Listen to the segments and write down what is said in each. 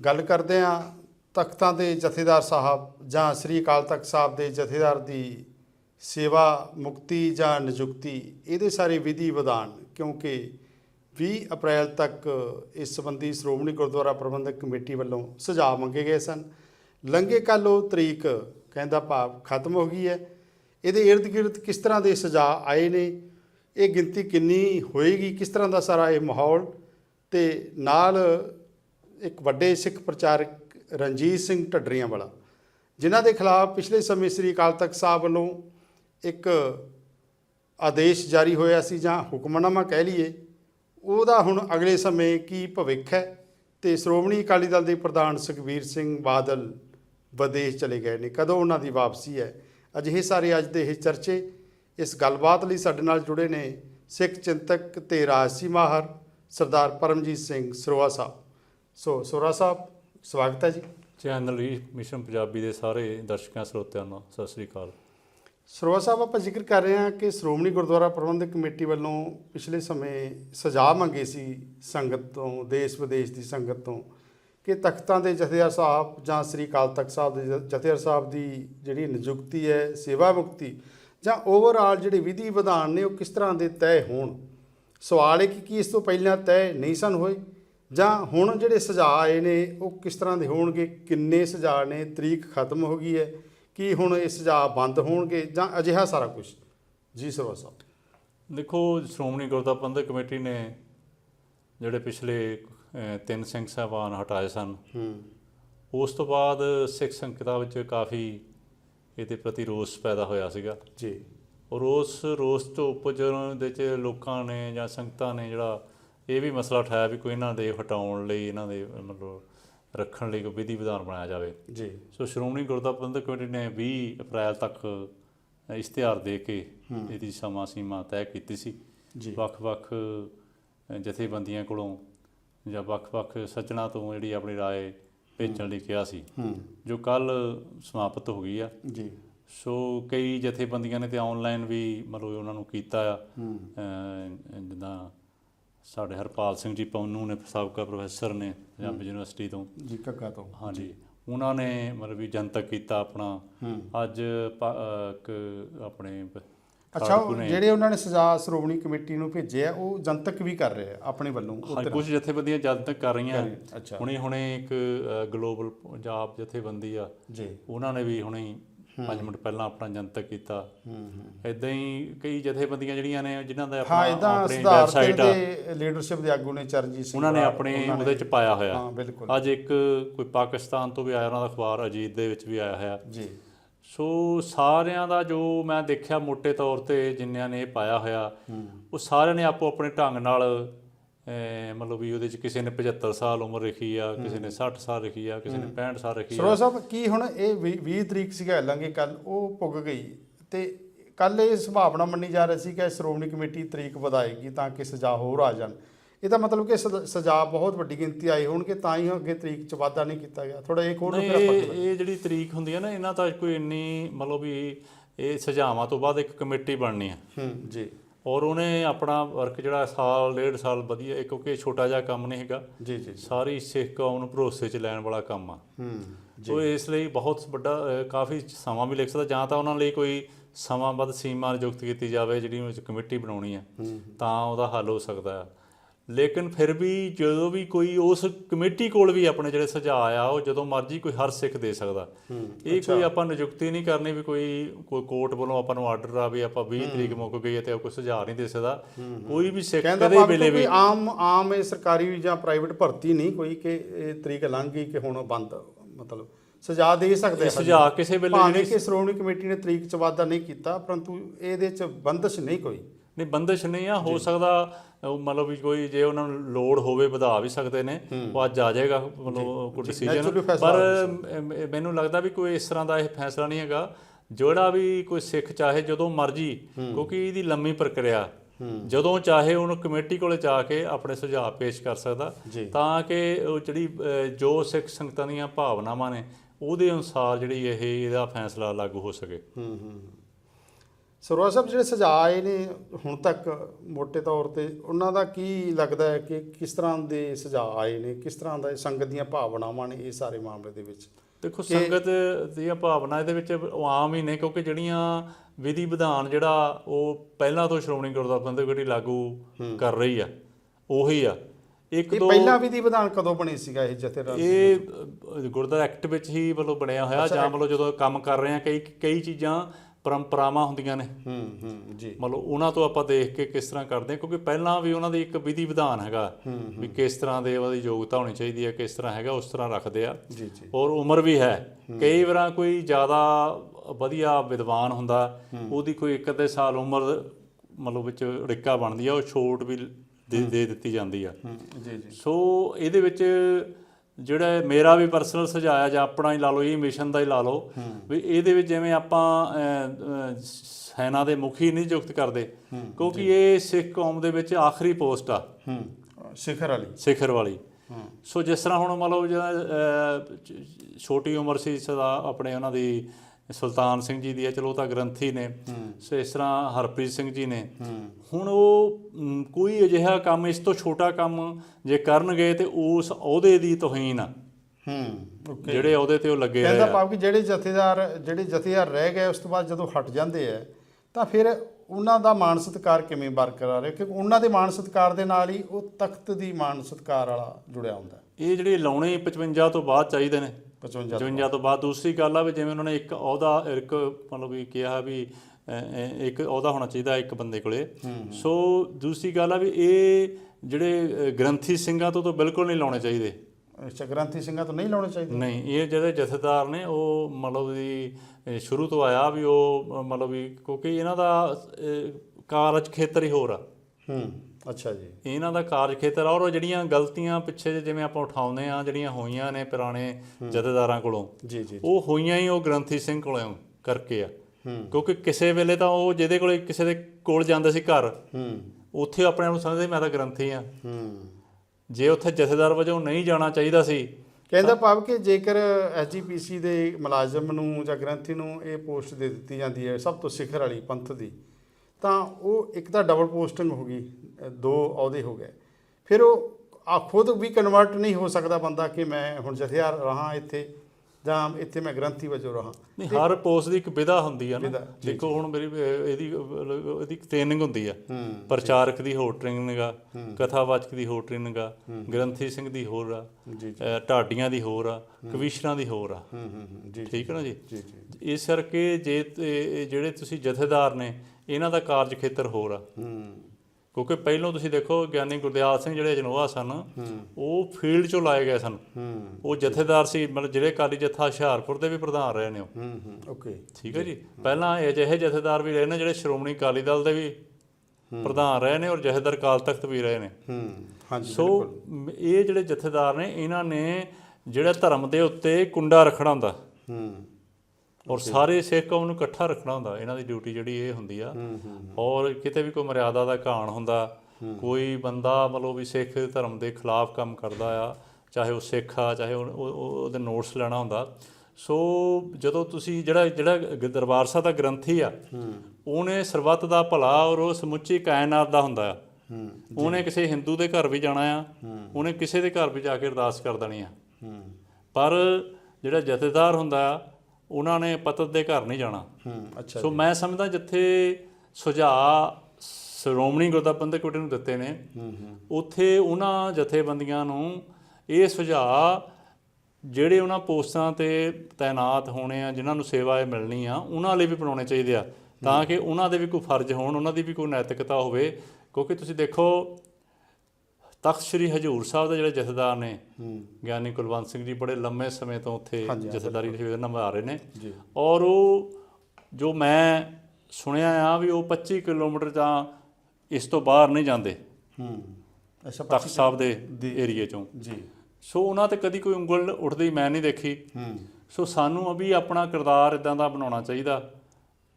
ਗੱਲ ਕਰਦੇ ਆ ਤਖਤਾਂ ਦੇ ਜਥੇਦਾਰ ਸਾਹਿਬ ਜਾਂ ਸ੍ਰੀ ਅਕਾਲ ਤਖਤ ਸਾਹਿਬ ਦੇ ਜਥੇਦਾਰ ਦੀ ਸੇਵਾ, ਮੁਕਤੀ ਜਾਂ ਨਿਯੁਕਤੀ, ਇਹਦੇ ਸਾਰੇ ਵਿਧੀ ਵਿਧਾਨ, ਕਿਉਂਕਿ 20 ਅਪ੍ਰੈਲ ਤੱਕ ਇਸ ਸੰਬੰਧੀ ਸ਼੍ਰੋਮਣੀ ਗੁਰਦੁਆਰਾ ਪ੍ਰਬੰਧਕ ਕਮੇਟੀ ਵੱਲੋਂ ਸੁਝਾਅ ਮੰਗੇ ਗਏ ਸਨ। ਲੰਘੇ ਕੱਲ੍ਹ ਉਹ ਤਰੀਕ, ਕਹਿੰਦਾ ਭਾਵ ਖਤਮ ਹੋ ਗਈ ਹੈ। ਇਹਦੇ ਇਰਦ ਗਿਰਦ ਕਿਸ ਤਰ੍ਹਾਂ ਦੇ ਸੁਝਾਅ ਆਏ ਨੇ? ਇਹ ਗਿਣਤੀ ਕਿੰਨੀ ਹੋਏਗੀ? ਕਿਸ ਤਰ੍ਹਾਂ ਦਾ ਸਾਰਾ ਇਹ ਮਾਹੌਲ? ਤੇ ਨਾਲ ਇੱਕ ਵੱਡੇ ਸਿੱਖ ਪ੍ਰਚਾਰਕ ਰਣਜੀਤ ਸਿੰਘ ਢੱਡਰੀਆਂ ਵਾਲਾ, ਜਿਨ੍ਹਾਂ ਦੇ ਖਿਲਾਫ ਪਿਛਲੇ ਸਮੇਂ ਸ੍ਰੀ ਅਕਾਲ ਤਖਤ ਸਾਹਿਬ ਵੱਲੋਂ ਇੱਕ ਆਦੇਸ਼ ਜਾਰੀ ਹੋਇਆ ਸੀ ਜਾਂ ਹੁਕਮਨਾਮਾ ਕਹਿ ਲਈਏ, ਉਹਦਾ ਹੁਣ ਅਗਲੇ ਸਮੇਂ ਕੀ ਭਵਿੱਖ ਹੈ? ਤੇ ਸ਼੍ਰੋਮਣੀ ਅਕਾਲੀ ਦਲ ਦੇ ਪ੍ਰਧਾਨ ਸੁਖਬੀਰ ਸਿੰਘ ਬਾਦਲ ਵਿਦੇਸ਼ ਚਲੇ ਗਏ ਨੇ, ਕਦੋਂ ਉਹਨਾਂ ਦੀ ਵਾਪਸੀ ਹੈ? ਅਜਿਹੇ ਸਾਰੇ ਅੱਜ ਦੇ ਇਹ ਚਰਚੇ ਇਸ ਗੱਲਬਾਤ ਲਈ ਸਾਡੇ ਨਾਲ ਜੁੜੇ ਨੇ ਸਿੱਖ ਚਿੰਤਕ ਤੇ ਰਾਜਸੀ ਮਾਹਰ ਸਰਦਾਰ ਪਰਮਜੀਤ ਸਿੰਘ ਸਰੋਆ ਸਾਹਿਬ। ਸੋ ਸਰੋਆ ਸਾਹਿਬ ਸਵਾਗਤ ਹੈ ਜੀ। ਚੈਨਲ ਹੀ ਮਿਸ਼ਨ ਪੰਜਾਬੀ ਦੇ ਸਾਰੇ ਦਰਸ਼ਕਾਂ ਸਰੋਤਿਆਂ ਨੂੰ ਸਤਿ ਸ੍ਰੀ ਅਕਾਲ। ਸਰੋਆ ਸਾਹਿਬ ਆਪਾਂ ਜ਼ਿਕਰ ਕਰ ਰਹੇ ਹਾਂ ਕਿ ਸ਼੍ਰੋਮਣੀ ਗੁਰਦੁਆਰਾ ਪ੍ਰਬੰਧਕ ਕਮੇਟੀ ਵੱਲੋਂ ਪਿਛਲੇ ਸਮੇਂ ਸੁਝਾਅ ਮੰਗੇ ਸੀ ਸੰਗਤ ਤੋਂ ਦੇਸ਼ ਵਿਦੇਸ਼ ਦੀ ਸੰਗਤ ਤੋਂ ਕਿ ਤਖਤਾਂ ਦੇ ਜਥੇਦਾਰ ਸਾਹਿਬ ਜਾਂ ਸ੍ਰੀ ਅਕਾਲ ਤਖਤ ਸਾਹਿਬ ਦੇ ਜਥੇਦਾਰ ਸਾਹਿਬ ਦੀ ਜਿਹੜੀ ਨਿਯੁਕਤੀ ਹੈ ਸੇਵਾ ਮੁਕਤੀ ਜਾਂ ਓਵਰਆਲ ਜਿਹੜੇ ਵਿਧੀ ਵਿਧਾਨ ਨੇ ਉਹ ਕਿਸ ਤਰ੍ਹਾਂ ਦੇ ਤੈਅ ਹੋਣ? ਸਵਾਲ ਹੈ ਕਿ ਕੀ ਇਸ ਤੋਂ ਪਹਿਲਾਂ ਤੈਅ ਨਹੀਂ ਸਨ ਹੋਏ? ਜਾਂ ਹੁਣ ਜਿਹੜੇ ਸੁਝਾਅ ਆਏ ਨੇ ਉਹ ਕਿਸ ਤਰ੍ਹਾਂ ਦੇ ਹੋਣਗੇ? ਕਿੰਨੇ ਸੁਝਾਅ ਨੇ? ਤਰੀਕ ਖਤਮ ਹੋ ਗਈ ਹੈ। ਕੀ ਹੁਣ ਇਹ ਸੁਝਾਅ ਬੰਦ ਹੋਣਗੇ? ਜਾਂ ਅਜਿਹਾ ਸਾਰਾ ਕੁਝ ਜੀ ਸਰਵਾ ਸਾਹਿਬ ਦੇਖੋ ਸ਼੍ਰੋਮਣੀ ਗੁਰਦੁਆਰਾ ਪ੍ਰਬੰਧਕ ਕਮੇਟੀ ਨੇ ਜਿਹੜੇ ਪਿਛਲੇ ਤਿੰਨ ਸਿੰਘ ਸਾਹਿਬਾਨ ਹਟਾਏ ਸਨ ਹੂੰ। ਉਸ ਤੋਂ ਬਾਅਦ ਸਿੱਖ ਸੰਗਤਾਂ ਵਿੱਚ ਕਾਫੀ ਇਹਦੇ ਪ੍ਰਤੀ ਰੋਸ ਪੈਦਾ ਹੋਇਆ ਸੀਗਾ। ਜੀ। ਔਰ ਉਸ ਰੋਸ ਤੋਂ ਉਪਜਣ ਦੇ ਚ ਲੋਕਾਂ ਨੇ ਜਾਂ ਸੰਗਤਾਂ ਨੇ ਜਿਹੜਾ ਇਹ ਵੀ ਮਸਲਾ ਉਠਾਇਆ ਵੀ ਕੋਈ ਇਹਨਾਂ ਦੇ ਹਟਾਉਣ ਲਈ ਇਹਨਾਂ ਦੇ ਮਤਲਬ ਰੱਖਣ ਲਈ ਕੋਈ ਵਿਧੀ ਵਿਧਾਨ ਬਣਾਇਆ ਜਾਵੇ ਜੀ ਸੋ ਸ਼੍ਰੋਮਣੀ ਗੁਰਦੁਆਰਾ ਪ੍ਰਬੰਧਕ ਕਮੇਟੀ ਨੇ 20 ਅਪ੍ਰੈਲ ਤੱਕ ਇਸ਼ਤਿਹਾਰ ਦੇ ਕੇ ਇਹਦੀ ਸਮਾਂ ਸੀਮਾ ਤੈਅ ਕੀਤੀ ਸੀ ਜੀ ਵੱਖ-ਵੱਖ ਅ, ਜਥੇਬੰਦੀਆਂ ਕੋਲੋਂ ਜਾਂ ਵੱਖ-ਵੱਖ ਸੱਜਣਾ ਤੋਂ ਜਿਹੜੀ ਆਪਣੀ رائے ਭੇਜਣ ਲਈ ਕਿਹਾ ਸੀ ਹੂੰ ਜੋ ਕੱਲ ਸਮਾਪਤ ਹੋ ਗਈ ਆ ਜੀ ਸੋ ਕਈ ਜਥੇਬੰਦੀਆਂ ਨੇ ਤੇ ਆਨਲਾਈਨ ਵੀ ਮਤਲਬ ਉਹਨਾਂ ਨੂੰ ਕੀਤਾ ਆ ਹੂੰ ਅ, ਜਿੱਦਾਂ ਸਾਡੇ ਹਰਪਾਲ ਸਿੰਘ ਜੀ ਪੌਨੂ ਨੇ ਸਾਬਕਾ ਪ੍ਰੋਫੈਸਰ ਨੇ ਪੰਜਾਬ ਯੂਨੀਵਰਸਿਟੀ ਤੋਂ। ਜੀ ਕੱਕਾ ਤੋਂ। ਹਾਂਜੀ ਉਹਨਾਂ ਨੇ ਮਤਲਬ ਵੀ ਜਨਤਕ ਕੀਤਾ ਆਪਣਾ। ਅੱਜ ਇੱਕ ਆਪਣੇ ਅੱਛਾ ਜਿਹੜੇ ਉਹਨਾਂ ਨੇ ਸੁਝਾਅ ਸ਼੍ਰੋਮਣੀ ਕਮੇਟੀ ਨੂੰ ਭੇਜੇ ਆ ਉਹ ਜਨਤਕ ਵੀ ਕਰ ਰਹੇ ਆ ਆਪਣੇ ਵੱਲੋਂ ਹਾਂ। ਕੁਝ ਜਥੇਬੰਦੀਆਂ ਜਨਤਕ ਕਰ ਰਹੀਆਂ। ਹੁਣੇ ਹੁਣੇ ਇੱਕ ਗਲੋਬਲ ਪੰਜਾਬ ਜਥੇਬੰਦੀ ਆ। ਜੀ। ਉਹਨਾਂ ਨੇ ਵੀ ਹੁਣੇ 5 ਮਿੰਟ ਪਹਿਲਾਂ ਆਪਣਾ ਜਨਤਕ ਕੀਤਾ। ਹੂੰ ਹੂੰ। ਇਦਾਂ ਹੀ ਕਈ ਜਥੇਬੰਦੀਆਂ ਜਿਹੜੀਆਂ ਨੇ ਜਿਨ੍ਹਾਂ ਦਾ ਹਾਂ ਆਪਣਾ ਇਦਾਂ ਆਪਣੀ ਸੁਧਾਰ ਵੈਬਸਾਈਟ ਆ ਦੇ ਲੀਡਰਸ਼ਿਪ ਦੇ ਆਗੂ ਨੇ ਚਰਨਜੀਤ ਸਿੰਘ ਉਹਨਾਂ ਨੇ ਆਪਣੇ ਉਹਦੇ ਚ ਪਾਇਆ ਹੋਇਆ। ਹਾਂ ਬਿਲਕੁਲ। ਅੱਜ ਇੱਕ ਕੋਈ ਪਾਕਿਸਤਾਨ ਤੋਂ ਵੀ ਆਇਆ ਉਹਨਾਂ ਦਾ ਅਖਬਾਰ ਅਜੀਤ ਦੇ ਵਿੱਚ ਵੀ ਆਇਆ ਹੋਇਆ। ਜੀ। ਸੋ ਸਾਰਿਆਂ ਦਾ ਜੋ ਮੈਂ ਦੇਖਿਆ ਮੋٹے ਤੌਰ ਤੇ ਜਿਨ੍ਹਾਂ ਨੇ ਪਾਇਆ ਹੋਇਆ ਹੂੰ। ਉਹ ਸਾਰਿਆਂ ਨੇ ਆਪੋ ਆਪਣੇ ਢੰਗ ਨਾਲ ਮਤਲਬ ਵੀ ਉਹਦੇ ਚ ਕਿਸੇ ਨੇ 75 ਸਾਲ ਉਮਰ ਰੱਖੀ ਆ ਕਿਸੇ ਨੇ 60 ਸਾਲ ਰੱਖੀ ਆ ਕਿਸੇ ਨੇ 65 ਸਾਲ ਰੱਖੀ ਸਰੋਜ ਆ ਸਾਹਿਬ ਕੀ ਹੁਣ ਇਹ 20 ਤਰੀਕ ਸੀਗਾ ਲੰਘੇ ਕੱਲ ਉਹ ਪੁੱਗ ਗਈ। ਤੇ ਕੱਲ ਇਹ ਸੰਭਾਵਨਾ ਮੰਨੀ ਜਾ ਰਹੀ ਸੀ ਕਿ ਸ਼੍ਰੋਮਣੀ ਕਮੇਟੀ ਤਰੀਕ ਵਧਾਏਗੀ ਤਾਂ ਕਿ ਸਜ਼ਾ ਹੋਰ ਆ ਜਾਣ। ਇਹਦਾ ਮਤਲਬ ਕਿ ਸਜ਼ਾ- ਬਹੁਤ ਵੱਡੀ ਗਿਣਤੀ ਆਈ ਹੋਣਗੇ ਤਾਂ ਹੀ ਅੱਗੇ ਤਰੀਕ ਚ ਵਾਧਾ ਨਹੀਂ ਕੀਤਾ ਗਿਆ। ਥੋੜਾ ਇਹ ਨਹੀਂ ਫਿਰ ਆਪਾਂ ਇਹ ਜਿਹੜੀ ਤਰੀਕ ਹੁੰਦੀ ਹੈ ਨਾ ਇਹਨਾਂ ਤਾਂ ਕੋਈ ਇੰਨੀ ਮਤਲਬ ਵੀ ਇਹ ਸੁਝਾਵਾਂ ਤੋਂ ਬਾਅਦ ਇੱਕ ਕਮੇਟੀ ਬਣਨੀ ਆ। ਹੂੰ ਜੀ। ਔਰ ਉਹਨੇ ਆਪਣਾ ਵਰਕ ਜਿਹੜਾ ਸਾਲ ਡੇਢ ਸਾਲ ਵਧੀਆ ਕਿਉਂਕਿ ਛੋਟਾ ਜਿਹਾ ਕੰਮ ਨਹੀਂ ਹੈਗਾ। ਜੀ ਜੀ। ਜੀ। ਸਾਰੀ ਸਿੱਖ ਕੌਮ ਨੂੰ ਭਰੋਸੇ 'ਚ ਲੈਣ ਵਾਲਾ ਕੰਮ ਆ। ਹੂੰ ਸੋ ਇਸ ਲਈ ਬਹੁਤ ਵੱਡਾ ਕਾਫੀ ਸਮਾਂ ਵੀ ਲੱਗ ਸਕਦਾ ਜਾਂ ਤਾਂ ਉਹਨਾਂ ਲਈ ਕੋਈ ਸਮਾਂ ਵੱਧ ਸੀਮਾ ਨਿਯੁਕਤ ਕੀਤੀ ਜਾਵੇ ਜਿਹੜੀ ਵਿੱਚ ਕਮੇਟੀ ਬਣਾਉਣੀ ਆ। ਤਾਂ ਉਹਦਾ ਹੱਲ ਹੋ ਸਕਦਾ ਆ। ਲੇਕਿਨ ਫਿਰ ਵੀ ਜਦੋਂ ਵੀ ਕੋਈ ਉਸ ਕਮੇਟੀ ਕੋਲ ਵੀ ਆਪਣੇ ਜਿਹੜੇ ਸੁਝਾਅ ਆ ਉਹ ਜਦੋਂ ਮਰਜ਼ੀ ਕੋਈ ਹਰ ਸਿੱਖ ਦੇ ਸਕਦਾ। ਇਹ ਕੋਈ ਆਪਾਂ ਨਿਯੁਕਤੀ ਨਹੀਂ ਕਰਨੀ ਵੀ ਕੋਈ ਕੋਈ ਕੋਰਟ ਵੱਲੋਂ ਆਪਾਂ ਨੂੰ ਆਰਡਰ ਆ ਵੀ ਆਪਾਂ 20 ਤਰੀਕ ਮੁੱਕ ਗਈ ਹੈ ਤੇ ਕੋਈ ਸੁਝਾਅ ਨਹੀਂ ਦੇ ਸਕਦਾ। ਕੋਈ ਵੀ ਸਿੱਖ ਕਦੇ ਵੇਲੇ ਵੀ ਆਮ ਆਮ ਇਹ ਸਰਕਾਰੀ ਜਾਂ ਪ੍ਰਾਈਵੇਟ ਭਰਤੀ ਨਹੀਂ ਕੋਈ ਕਿ ਇਹ ਤਰੀਕ ਲੰਘ ਗਈ ਕਿ ਹੁਣ ਬੰਦ ਮਤਲਬ ਸਜ਼ਾ ਦੇ ਸਕਦੇ ਆ ਸੁਝਾਅ ਕਿਸੇ ਵੇਲੇ ਜਿਹੜੀ ਕਿ ਸ਼੍ਰੋਮਣੀ ਕਮੇਟੀ ਨੇ ਤਰੀਕ ਚ ਵਾਧਾ ਨਹੀਂ ਕੀਤਾ ਪਰੰਤੂ ਇਹਦੇ ਚ ਬੰਦਸ਼ ਨਹੀਂ ਕੋਈ। ਨਹੀਂ ਬੰਦਸ਼ ਨਹੀਂ ਆ ਹੋ ਸਕਦਾ ਮਤਲਬ ਵੀ ਕੋਈ ਜੇ ਉਹਨਾਂ ਨੂੰ ਲੋੜ ਹੋਵੇ ਵਧਾ ਵੀ ਸਕਦੇ ਨੇ ਉਹ ਅੱਜ ਆ ਜਾਏਗਾ ਮਤਲਬ ਕੋਈ ਡਿਸੀਜਨ ਪਰ ਮੈਨੂੰ ਲੱਗਦਾ ਵੀ ਕੋਈ ਇਸ ਤਰ੍ਹਾਂ ਦਾ ਇਹ ਫੈਸਲਾ ਨਹੀਂ ਹੈਗਾ। ਜਿਹੜਾ ਵੀ ਕੋਈ ਸਿੱਖ ਚਾਹੇ ਜਦੋਂ ਮਰਜ਼ੀ ਕਿਉਂਕਿ ਇਹਦੀ ਲੰਮੀ ਪ੍ਰਕਿਰਿਆ। ਜਦੋਂ ਚਾਹੇ ਉਹਨੂੰ ਕਮੇਟੀ ਕੋਲੇ ਜਾ ਕੇ ਆਪਣੇ ਸੁਝਾਅ ਪੇਸ਼ ਕਰ ਸਕਦਾ। ਤਾਂ ਕਿ ਉਹ ਜਿਹੜੀ ਜੋ ਸਿੱਖ ਸੰਗਤਾਂ ਦੀਆਂ ਭਾਵਨਾਵਾਂ ਨੇ ਉਹਦੇ ਅਨੁਸਾਰ ਜਿਹੜੀ ਇਹ ਇਹਦਾ ਫੈਸਲਾ ਲਾਗੂ ਹੋ ਸਕੇ। ਹੂੰ ਹੂੰ। ਸਰੋਆ ਸਾਹਿਬ ਜਿਹੜੇ ਸੁਝਾਅ ਆਏ ਨੇ ਹੁਣ ਤੱਕ ਮੋٹے ਤੌਰ ਤੇ ਉਹਨਾਂ ਦਾ ਕੀ ਲੱਗਦਾ ਹੈ ਕਿ ਕਿਸ ਤਰ੍ਹਾਂ ਦੇ ਸੁਝਾਅ ਆਏ ਨੇ? ਕਿਸ ਤਰ੍ਹਾਂ ਦਾ ਸੰਗਤ ਦੀਆਂ ਭਾਵਨਾਵਾਂ ਨੇ ਇਹ ਸਾਰੇ ਮਾਮਲੇ ਦੇ ਵਿੱਚ? ਦੇਖੋ ਸੰਗਤ ਦੀਆਂ ਭਾਵਨਾ ਇਹਦੇ ਵਿੱਚ ਆਮ ਹੀ ਨੇ ਕਿਉਂਕਿ ਜਿਹੜੀਆਂ ਵਿਧੀ ਵਿਧਾਨ ਜਿਹੜਾ ਉਹ ਪਹਿਲਾਂ ਤੋਂ ਸ਼੍ਰੋਮਣੀ ਗੁਰਦੁਆਰਾ ਪ੍ਰਬੰਧਕ ਕਮੇਟੀ ਲਾਗੂ ਕਰ ਰਹੀ ਆ ਉਹੀ ਆ। ਇੱਕ ਇਹ ਦੋ ਪਹਿਲਾਂ ਵਿਧੀ ਵਿਧਾਨ ਕਦੋਂ ਬਣੀ ਸੀਗਾ ਇਹ ਜਥੇਦਾਰ ਇਹ ਗੁਰਦੁਆਰਾ ਐਕਟ ਵਿੱਚ ਹੀ ਮਤਲਬ ਬਣਿਆ ਹੋਇਆ ਜਾਂ ਮਤਲਬ ਜਦੋਂ ਕੰਮ ਕਰ ਰਹੇ ਆ ਕਈ ਕਈ ਚੀਜ਼ਾਂ ਪਰੰਪਰਾਵਾਂ ਹੁੰਦੀਆਂ ਨੇ। ਹੂੰ ਹੂੰ ਜੀ। ਮਤਲਬ ਉਹਨਾਂ ਤੋਂ ਆਪਾਂ ਦੇਖ ਕੇ ਕਿਸ ਤਰ੍ਹਾਂ ਕਰਦੇ ਕਿਉਂਕਿ ਪਹਿਲਾਂ ਵੀ ਉਹਨਾਂ ਦੀ ਇੱਕ ਵਿਧੀ ਵਿਧਾਨ ਹੈਗਾ ਵੀ ਕਿਸ ਤਰ੍ਹਾਂ ਦੇ ਉਹਦੀ ਯੋਗਤਾ ਹੋਣੀ ਚਾਹੀਦੀ ਹੈ ਕਿਸ ਤਰ੍ਹਾਂ ਹੈਗਾ ਉਸ ਤਰ੍ਹਾਂ ਰੱਖਦੇ ਆ। ਜੀ ਜੀ। ਔਰ ਉਮਰ ਵੀ ਹੈ। ਕਈ ਵਾਰਾਂ ਕੋਈ ਜ਼ਿਆਦਾ ਵਧੀਆ ਵਿਦਵਾਨ ਹੁੰਦਾ ਉਹਦੀ ਕੋਈ ਇੱਕ ਅੱਧੇ ਸਾਲ ਉਮਰ ਮਤਲਬ ਵਿੱਚ ਰਿੱਕਾ ਬਣਦੀ ਆ ਉਹ ਛੋਟ ਵੀ ਦੇ ਦੇ ਦਿੱਤੀ ਜਾਂਦੀ ਆ। ਜੀ ਜੀ। ਸੋ ਇਹਦੇ ਵਿੱਚ ਜਿਹੜਾ ਮੇਰਾ ਵੀ ਪਰਸਨਲ ਸੁਝਾਇਆ ਜਾਂ ਆਪਣਾ ਹੀ ਲਾ ਲਓ ਇਹ ਮਿਸ਼ਨ ਦਾ ਹੀ ਲਾ ਲਓ ਵੀ ਇਹਦੇ ਵਿੱਚ ਜਿਵੇਂ ਆਪਾਂ ਸੈਨਾ ਦੇ ਮੁਖੀ ਨਹੀਂ ਨਿਯੁਕਤ ਕਰਦੇ ਕਿਉਂਕਿ ਇਹ ਸਿੱਖ ਕੌਮ ਦੇ ਵਿੱਚ ਆਖਰੀ ਪੋਸਟ ਆ। ਸਿਖਰ ਵਾਲੀ। ਸਿਖਰ ਵਾਲੀ। ਸੋ ਜਿਸ ਤਰ੍ਹਾਂ ਹੁਣ ਮੰਨ ਲਓ ਜਿਹੜਾ ਛੋਟੀ ਉਮਰ ਸੀ ਸਦਾ ਆਪਣੇ ਉਹਨਾਂ ਦੀ ਸੁਲਤਾਨ ਸਿੰਘ ਜੀ ਦੀ ਹੈ ਚਲੋ ਉਹ ਤਾਂ ਗ੍ਰੰਥੀ ਨੇ। ਸੋ ਇਸ ਤਰ੍ਹਾਂ ਹਰਪ੍ਰੀਤ ਸਿੰਘ ਜੀ ਨੇ। ਹੁਣ ਉਹ ਕੋਈ ਅਜਿਹਾ ਕੰਮ ਇਸ ਤੋਂ ਛੋਟਾ ਕੰਮ ਜੇ ਕਰਨਗੇ ਤੇ ਉਸ ਅਹੁਦੇ ਦੀ ਤੋਹੀਨ ਆ। ਹੂੰ। ਓਕੇ ਜਿਹੜੇ ਅਹੁਦੇ ਤੇ ਉਹ ਲੱਗੇ ਕਹਿੰਦਾ ਰਹੇ ਆ। ਭਾਵ ਕਿ ਜਿਹੜੇ ਜਥੇਦਾਰ ਜਿਹੜੇ ਜਥੇਦਾਰ ਰਹਿ ਗਏ ਉਸ ਤੋਂ ਬਾਅਦ ਜਦੋਂ ਹਟ ਜਾਂਦੇ ਆ ਤਾਂ ਫਿਰ ਉਹਨਾਂ ਦਾ ਮਾਣ ਸਤਿਕਾਰ ਕਿਵੇਂ ਬਰਕਰਾਰ ਹੈ? ਕਿਉਂਕਿ ਉਹਨਾਂ ਦੇ ਮਾਣ ਸਤਿਕਾਰ ਦੇ ਨਾਲ ਹੀ ਉਹ ਤਖਤ ਦੀ ਮਾਣ ਸਤਿਕਾਰ ਵਾਲਾ ਜੁੜਿਆ ਹੁੰਦਾ। ਇਹ ਜਿਹੜੇ ਲਾਉਣੇ 55 ਤੋਂ ਬਾਅਦ ਚਾਹੀਦੇ ਨੇ। 55 55 ਤੋਂ ਬਾਅਦ ਦੂਸਰੀ ਗੱਲ ਆ ਵੀ ਜਿਵੇਂ ਉਹਨਾਂ ਨੇ ਇੱਕ ਅਹੁਦਾ ਇੱਕ ਮਤਲਬ ਵੀ ਕਿਹਾ ਵੀ ਇੱਕ ਅਹੁਦਾ ਹੋਣਾ ਚਾਹੀਦਾ ਇੱਕ ਬੰਦੇ ਕੋਲੇ। ਸੋ ਦੂਸਰੀ ਗੱਲ ਆ ਵੀ ਇਹ ਜਿਹੜੇ ਗ੍ਰੰਥੀ ਸਿੰਘਾਂ ਤੋਂ ਤਾਂ ਬਿਲਕੁਲ ਨਹੀਂ ਲਾਉਣੇ ਚਾਹੀਦੇ। ਅੱਛਾ ਗ੍ਰੰਥੀ ਸਿੰਘਾਂ ਤੋਂ ਨਹੀਂ ਲਾਉਣੇ ਚਾਹੀਦੇ? ਨਹੀਂ ਇਹ ਜਿਹੜੇ ਜਥੇਦਾਰ ਨੇ ਉਹ ਮਤਲਬ ਵੀ ਸ਼ੁਰੂ ਤੋਂ ਆਇਆ ਵੀ ਉਹ ਮਤਲਬ ਵੀ ਕਿਉਂਕਿ ਇਹਨਾਂ ਦਾ ਕਾਰਜ ਖੇਤਰ ਹੀ ਹੋਰ ਆ। ਹੂੰ। ਅੱਛਾ ਜੀ। ਇਹਨਾਂ ਦਾ ਕਾਰਜ ਖੇਤਰ ਔਰ ਉਹ ਜਿਹੜੀਆਂ ਗਲਤੀਆਂ ਪਿੱਛੇ ਜਿਵੇਂ ਆਪਾਂ ਉਠਾਉਂਦੇ ਆ ਜਿਹੜੀਆਂ ਹੋਈਆਂ ਨੇ ਪੁਰਾਣੇ ਜਥੇਦਾਰਾਂ ਕੋਲੋਂ ਜੀ ਜੀ ਉਹ ਹੋਈਆਂ ਹੀ ਉਹ ਗ੍ਰੰਥੀ ਸਿੰਘ ਕੋਲੋਂ ਕਰਕੇ ਆ। ਕਿਉਂਕਿ ਕਿਸੇ ਵੇਲੇ ਤਾਂ ਉਹ ਜਿਹਦੇ ਕੋਲੇ ਕਿਸੇ ਦੇ ਕੋਲ ਜਾਂਦੇ ਸੀ ਘਰ ਹੂੰ। ਉੱਥੇ ਆਪਣੇ ਆਪ ਨੂੰ ਸਮਝਦੇ ਮੈਂ ਤਾਂ ਗ੍ਰੰਥੀ ਆ ਹੂੰ। ਜੇ ਉੱਥੇ ਜਥੇਦਾਰ ਵਜੋਂ ਨਹੀਂ ਜਾਣਾ ਚਾਹੀਦਾ ਸੀ ਕਹਿੰਦਾ ਭਾਵ ਕਿ ਜੇਕਰ ਐਸਜੀਪੀਸੀ ਦੇ ਮੁਲਾਜ਼ਮ ਨੂੰ ਜਾਂ ਗ੍ਰੰਥੀ ਨੂੰ ਇਹ ਪੋਸਟ ਦੇ ਦਿੱਤੀ ਜਾਂਦੀ ਹੈ ਸਭ ਤੋਂ ਸਿਖਰ ਵਾਲੀ ਪੰਥ ਦੀ। ਤਾਂ ਉਹ ਇੱਕ ਤਾਂ ਡਬਲ ਪੋਸਟਿੰਗ ਹੋ ਗਈ ਦੋ ਅਹੁਦੇ ਹੋ ਗਏ। ਫਿਰ ਉਹ ਆ ਖੁਦ ਵੀ ਕਨਵਰਟ ਨਹੀਂ ਹੋ ਸਕਦਾ ਬੰਦਾ ਕਿ ਮੈਂ ਹੁਣ ਜਥੇਦਾਰ ਰਹਾ ਇੱਥੇ ਜਾਂ ਇੱਥੇ ਮੈਂ ਗ੍ਰੰਥੀ ਵਜੋਂ ਰਹਾ। ਨਹੀਂ ਹਰ ਪੋਸਟ ਦੀ ਇੱਕ ਵਿਧਾ ਹੁੰਦੀ ਆ ਨਾ। ਦੇਖੋ ਹੁਣ ਮੇਰੀ ਇਹਦੀ ਇਹਦੀ ਟ੍ਰੇਨਿੰਗ ਹੁੰਦੀ ਆ। ਪ੍ਰਚਾਰਕ ਦੀ ਹੋਰ ਟ੍ਰੇਨਿੰਗ ਆ ਕਥਾਵਾਚਕ ਦੀ ਹੋਰ ਟ੍ਰੇਨਿੰਗ ਆ ਗ੍ਰੰਥੀ ਸਿੰਘ ਦੀ ਹੋਰ ਆ ਢਾਡੀਆਂ ਦੀ ਹੋਰ ਆ ਕਵੀਸ਼ਰਾਂ ਦੀ ਹੋਰ ਆ। ਠੀਕ ਹੈ ਨਾ ਜੀ? ਇਸ ਕਰਕੇ ਜੇ ਜਿਹੜੇ ਤੁਸੀਂ ਜਥੇਦਾਰ ਨੇ ਇਹਨਾਂ ਦਾ ਕਾਰਜ ਖੇਤਰ ਹੋਰ ਆ। ਕਿਉਂਕਿ ਪਹਿਲਾਂ ਤੁਸੀਂ ਦੇਖੋ ਗਿਆਨੀ ਗੁਰਦਿਆਲ ਸਿੰਘ ਜਿਹੜੇ ਜਨੋਆ ਸਨ ਉਹ ਫੀਲਡ ਚੋਂ ਲਾਏ ਗਏ ਸਨ। ਉਹ ਜਥੇਦਾਰ ਸੀ ਮਤਲਬ ਜਿਹੜੇ ਕਾਲੀ ਜਥਾ ਹੁਸ਼ਿਆਰਪੁਰ ਦੇ ਵੀ ਪ੍ਰਧਾਨ ਰਹੇ ਨੇ ਉਹ। ਓਕੇ। ਠੀਕ ਹੈ ਜੀ। ਪਹਿਲਾਂ ਇਹ ਅਜਿਹੇ ਜਥੇਦਾਰ ਵੀ ਰਹੇ ਨੇ ਜਿਹੜੇ ਸ਼੍ਰੋਮਣੀ ਅਕਾਲੀ ਦਲ ਦੇ ਵੀ ਪ੍ਰਧਾਨ ਰਹੇ ਨੇ ਔਰ ਜਥੇਦਾਰ ਅਕਾਲ ਤਖਤ ਵੀ ਰਹੇ ਨੇ। ਹੂੰ। ਹਾਂਜੀ ਸੋ ਇਹ ਜਿਹੜੇ ਜਥੇਦਾਰ ਨੇ ਇਹਨਾਂ ਨੇ ਜਿਹੜਾ ਧਰਮ ਦੇ ਉੱਤੇ ਕੁੰਡਾ ਰੱਖਣਾ ਹੁੰਦਾ। ਹੂੰ। ਔਰ ਸਾਰੇ ਸਿੱਖ ਕੌਮ ਨੂੰ ਇਕੱਠਾ ਰੱਖਣਾ ਹੁੰਦਾ ਇਹਨਾਂ ਦੀ ਡਿਊਟੀ ਜਿਹੜੀ ਇਹ ਹੁੰਦੀ ਆ। ਔਰ ਕਿਤੇ ਵੀ ਕੋਈ ਮਰਿਆਦਾ ਦਾ ਘਾਣ ਹੁੰਦਾ ਕੋਈ ਬੰਦਾ ਮਤਲਬ ਵੀ ਸਿੱਖ ਧਰਮ ਦੇ ਖਿਲਾਫ ਕੰਮ ਕਰਦਾ ਆ ਚਾਹੇ ਉਹ ਸਿੱਖ ਆ ਚਾਹੇ ਉਹ- ਉਹ- ਉਹ- ਉਹਦੇ ਨੋਟਸ ਲੈਣਾ ਹੁੰਦਾ। ਸੋ ਜਦੋਂ ਤੁਸੀਂ ਜਿਹੜਾ ਜਿਹੜਾ ਦਰਬਾਰ ਸਾਹਿਬ ਦਾ ਗ੍ਰੰਥੀ ਆ ਉਹਨੇ ਸਰਬੱਤ ਦਾ ਭਲਾ ਔਰ ਉਹ ਸਮੁੱਚੀ ਕਾਇਨਾਤ ਦਾ ਹੁੰਦਾ ਆ। ਉਹਨੇ ਕਿਸੇ ਹਿੰਦੂ ਦੇ ਘਰ ਵੀ ਜਾਣਾ ਆ ਉਹਨੇ ਕਿਸੇ ਦੇ ਘਰ ਵੀ ਜਾ ਕੇ ਅਰਦਾਸ ਕਰ ਦੇਣੀ ਆ। ਪਰ ਜਿਹੜਾ ਜਥੇਦਾਰ ਹੁੰਦਾ ਆ ਉਹਨਾਂ ਨੇ ਪਤਤ ਦੇ ਘਰ ਨਹੀਂ ਜਾਣਾ। ਹੂੰ ਅੱਛਾ ਸੋ ਮੈਂ ਸਮਝਦਾ ਜਿੱਥੇ ਸੁਝਾਅ ਸ਼੍ਰੋਮਣੀ ਗੁਰਦੁਆਰਾ ਪ੍ਰਬੰਧਕ ਕਮੇਟੀ ਨੂੰ ਦਿੱਤੇ ਨੇ ਹੂੰ ਹੂੰ। ਉੱਥੇ ਉਹਨਾਂ ਜਥੇਬੰਦੀਆਂ ਨੂੰ ਇਹ ਸੁਝਾਅ ਜਿਹੜੇ ਉਹਨਾਂ ਪੋਸਟਾਂ ਤੇ ਤਾਇਨਾਤ ਹੋਣੇ ਆ ਜਿਨ੍ਹਾਂ ਨੂੰ ਸੇਵਾ ਇਹ ਮਿਲਣੀ ਆ ਉਹਨਾਂ ਲਈ ਵੀ ਬਣਾਉਣੇ ਚਾਹੀਦੇ ਆ ਤਾਂ ਕਿ ਉਹਨਾਂ ਦੇ ਵੀ ਕੋਈ ਫਰਜ਼ ਹੋਣ ਉਹਨਾਂ ਦੀ ਵੀ ਕੋਈ ਨੈਤਿਕਤਾ ਹੋਵੇ। ਕਿਉਂਕਿ ਤੁਸੀਂ ਦੇਖੋ ਤਖਤ ਸ੍ਰੀ ਹਜੂਰ ਸਾਹਿਬ ਦੇ ਜਿਹੜੇ ਜਥੇਦਾਰ ਨੇ ਗਿਆਨੀ ਕੁਲਵੰਤ ਸਿੰਘ ਜੀ ਬੜੇ ਲੰਮੇ ਸਮੇਂ ਤੋਂ ਉੱਥੇ ਜਥੇਦਾਰੀ ਨਿਭਾ ਨਿਭਾ ਰਹੇ ਨੇ। ਔਰ ਉਹ ਜੋ ਮੈਂ ਸੁਣਿਆ ਆ ਵੀ ਉਹ 25 ਕਿਲੋਮੀਟਰ ਜਾਂ ਇਸ ਤੋਂ ਬਾਹਰ ਨਹੀਂ ਜਾਂਦੇ। ਹੂੰ। ਅੱਛਾ ਤਖਤ ਸਾਹਿਬ ਦੇ ਦੀ- ਏਰੀਏ ਚੋਂ। ਜੀ। ਸੋ ਉਹਨਾਂ ਤੇ ਕਦੀ ਕੋਈ ਉਂਗਲ ਉੱਠਦੀ ਮੈਂ ਨਹੀਂ ਦੇਖੀ। ਹੂੰ। ਸੋ ਸਾਨੂੰ ਅਭੀ ਆਪਣਾ ਕਿਰਦਾਰ ਇਦਾਂ ਦਾ ਬਣਾਉਣਾ ਚਾਹੀਦਾ।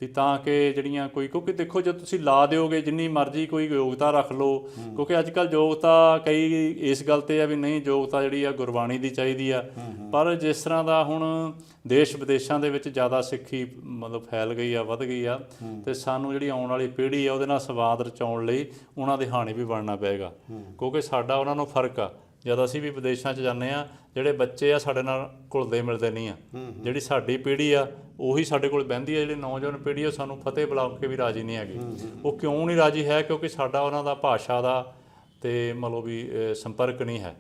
ਵੀ ਤਾਂ ਕਿ ਜਿਹੜੀਆਂ ਕੋਈ ਕਿਉਂਕਿ ਦੇਖੋ ਜੇ ਤੁਸੀਂ ਲਾ ਦਿਓਗੇ ਜਿੰਨੀ ਮਰਜ਼ੀ ਕੋਈ ਯੋਗਤਾ ਰੱਖ ਲਓ ਕਿਉਂਕਿ ਅੱਜ ਕੱਲ ਯੋਗਤਾ ਕਈ ਇਸ ਗੱਲ ਤੇ ਆ ਵੀ ਨਹੀਂ ਯੋਗਤਾ ਜਿਹੜੀ ਆ ਗੁਰਬਾਣੀ ਦੀ ਚਾਹੀਦੀ ਆ। ਪਰ ਜਿਸ ਤਰ੍ਹਾਂ ਦਾ ਹੁਣ ਦੇਸ਼ ਵਿਦੇਸ਼ਾਂ ਦੇ ਵਿੱਚ ਜ਼ਿਆਦਾ ਸਿੱਖੀ ਮਤਲਬ ਫੈਲ ਗਈ ਆ ਵੱਧ ਗਈ ਆ ਤੇ ਸਾਨੂੰ ਜਿਹੜੀ ਆਉਣ ਵਾਲੀ ਪੀੜ੍ਹੀ ਆ ਉਹਦੇ ਨਾਲ ਸਵਾਦ ਰਚਾਉਣ ਲਈ ਉਹਨਾਂ ਦੇ ਹਾਣੀ ਵੀ ਬਣਨਾ ਪਏਗਾ। ਕਿਉਂਕਿ ਸਾਡਾ ਉਹਨਾਂ ਨੂੰ ਫ਼ਰਕ ਆ। ਜਦ ਅਸੀਂ ਵੀ ਵਿਦੇਸ਼ਾਂ 'ਚ ਜਾਂਦੇ ਆ ਜਿਹੜੇ ਬੱਚੇ ਆ ਸਾਡੇ ਨਾਲ ਘੁਲਦੇ ਮਿਲਦੇ ਨਹੀਂ ਆ। ਜਿਹੜੀ ਸਾਡੀ ਪੀੜ੍ਹੀ ਆ ਉਹੀ ਸਾਡੇ ਕੋਲ ਬਹਿੰਦੀ ਆ ਜਿਹੜੀ ਨੌਜਵਾਨ ਪੀੜ੍ਹੀ ਆ ਸਾਨੂੰ ਫਤਿਹ ਬੁਲਾ ਕੇ ਵੀ ਰਾਜੀ ਨਹੀਂ ਹੈਗੀ। ਉਹ ਕਿਉਂ ਨਹੀਂ ਰਾਜੀ ਹੈ? ਕਿਉਂਕਿ ਸਾਡਾ ਉਹਨਾਂ ਦਾ ਭਾਸ਼ਾ ਦਾ ਤੇ ਮਤਲਬ ਵੀ ਸੰਪਰਕ ਨਹੀਂ ਹੈ।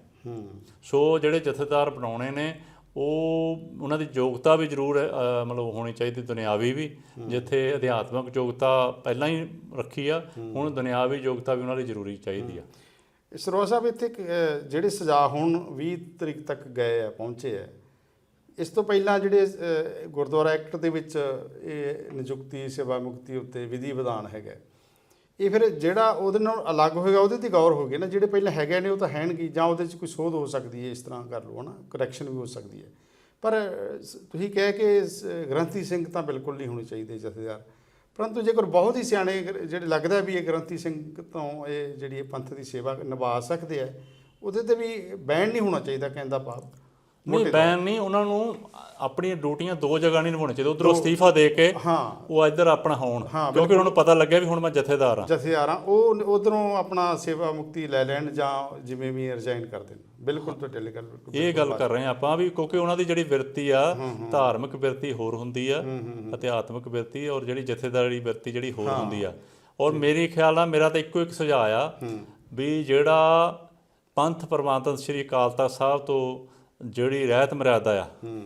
ਸੋ ਜਿਹੜੇ ਜਥੇਦਾਰ ਬਣਾਉਣੇ ਨੇ ਉਹ ਉਹਨਾਂ ਦੀ ਯੋਗਤਾ ਵੀ ਜ਼ਰੂਰ ਮਤਲਬ ਹੋਣੀ ਚਾਹੀਦੀ ਦੁਨਿਆਵੀ ਵੀ। ਜਿੱਥੇ ਅਧਿਆਤਮਕ ਯੋਗਤਾ ਪਹਿਲਾਂ ਹੀ ਰੱਖੀ ਆ ਹੁਣ ਦੁਨਿਆਵੀ ਯੋਗਤਾ ਵੀ ਉਹਨਾਂ ਲਈ ਜ਼ਰੂਰੀ ਚਾਹੀਦੀ ਆ। ਸਰੋਜ ਸਾਹਿਬ ਇੱਥੇ ਜਿਹੜੇ ਸਜ਼ਾ ਹੁਣ 20 ਤਰੀਕ ਤੱਕ ਗਏ ਆ, ਪਹੁੰਚੇ ਆ, ਇਸ ਤੋਂ ਪਹਿਲਾਂ ਜਿਹੜੇ ਗੁਰਦੁਆਰਾ ਐਕਟ ਦੇ ਵਿੱਚ ਇਹ ਨਿਯੁਕਤੀ, ਸੇਵਾ ਮੁਕਤੀ ਉੱਤੇ ਵਿਧੀ ਵਿਧਾਨ ਹੈਗਾ। ਇਹ ਫਿਰ ਜਿਹੜਾ ਉਹਦੇ ਨਾਲ ਅਲੱਗ ਹੋਏਗਾ, ਉਹਦੇ ਤੇ ਗੌਰ ਹੋਗੇ ਨਾ, ਜਿਹੜੇ ਪਹਿਲਾਂ ਹੈਗੇ ਨੇ ਉਹ ਤਾਂ ਹੈਣਗੇ ਜਾਂ ਉਹਦੇ 'ਚ ਕੋਈ ਸੋਧ ਹੋ ਸਕਦੀ ਹੈ, ਇਸ ਤਰ੍ਹਾਂ ਕਰ ਲਓ, ਹਨਾ ਕਰੈਕਸ਼ਨ ਵੀ ਹੋ ਸਕਦੀ ਹੈ। ਪਰ ਸ- ਤੁਸੀਂ ਕਹਿ ਕੇ ਸ- ਗ੍ਰੰਥੀ ਸਿੰਘ ਤਾਂ ਬਿਲਕੁਲ ਨਹੀਂ ਹੋਣੇ ਚਾਹੀਦੇ ਜਥੇਦਾਰ। ਪਰੰਤੂ ਜੇਕਰ ਬਹੁਤ ਹੀ ਸਿਆਣੇ ਜਿਹੜੇ ਲੱਗਦਾ ਵੀ ਇਹ ਗ੍ਰੰਥੀ ਸਿੰਘ ਤੋਂ ਇਹ ਜਿਹੜੀ ਇਹ ਪੰਥ ਦੀ ਸੇਵਾ ਨਿਭਾ ਸਕਦੇ ਆ, ਉਹਦੇ ਤੇ ਵੀ ਬੈਨ ਨਹੀਂ ਹੋਣਾ ਚਾਹੀਦਾ ਕਹਿੰਦਾ ਪਾਪ ਨਹੀਂ ਬੈਨ ਨਹੀਂ ਉਹਨਾਂ ਨੂੰ ਆਪਣੀਆਂ ਡਿਊਟੀਆਂ ਦੋ ਜਗ੍ਹਾ ਨਹੀਂ ਨਿਭਾਉਣੀ ਚਾਹੀਦੀ ਉਧਰੋਂ ਅਸਤੀਫਾ ਦੇ ਕੇ ਹਾਂ। ਉਹ ਇੱਧਰ ਆਪਣਾ ਹੋਣ। ਹਾਂ, ਕਿਉਂਕਿ ਉਹਨਾਂ ਨੂੰ ਪਤਾ ਲੱਗਿਆ ਵੀ ਹੁਣ ਮੈਂ ਜਥੇਦਾਰ ਆ ਜਥੇਦਾਰਾਂ ਉਹ ਉਧਰੋਂ ਆਪਣਾ ਸੇਵਾ ਮੁਕਤੀ ਲੈ ਲੈਣ ਜਾਂ ਜਿਵੇਂ ਵੀ ਰਿਜ਼ਾਈਨ ਕਰ ਦੇਣ। ਬਿਲਕੁਲ ਗੱਲ ਬਿਲਕੁਲ ਇਹ ਗੱਲ ਕਰ ਰਹੇ ਆ ਆਪਾਂ ਵੀ ਕਿਉਂਕਿ ਉਹਨਾਂ ਦੀ ਜਿਹੜੀ ਬਿਰਤੀ ਆ ਧਾਰਮਿਕ ਬਿਰਤੀ ਹੋਰ ਹੁੰਦੀ ਆ ਅਧਿਆਤਮਿਕ ਬਿਰਤੀ ਔਰ ਜਿਹੜੀ ਜਥੇਦਾਰੀ ਬਿਰਤੀ ਜਿਹੜੀ ਹੋਰ ਹੁੰਦੀ ਆ। ਔਰ ਮੇਰੇ ਖਿਆਲ ਨਾਲ ਮੇਰਾ ਤਾਂ ਇੱਕੋ ਇੱਕ ਸੁਝਾਅ ਆ ਵੀ ਜਿਹੜਾ ਪੰਥ ਪ੍ਰਬੰਧਨ ਸ੍ਰੀ ਅਕਾਲ ਤਖਤ ਸਾਹਿਬ ਤੋਂ ਜਿਹੜੀ ਰਹਿਤ ਮਰਿਆਦਾ ਆ ਹੂੰ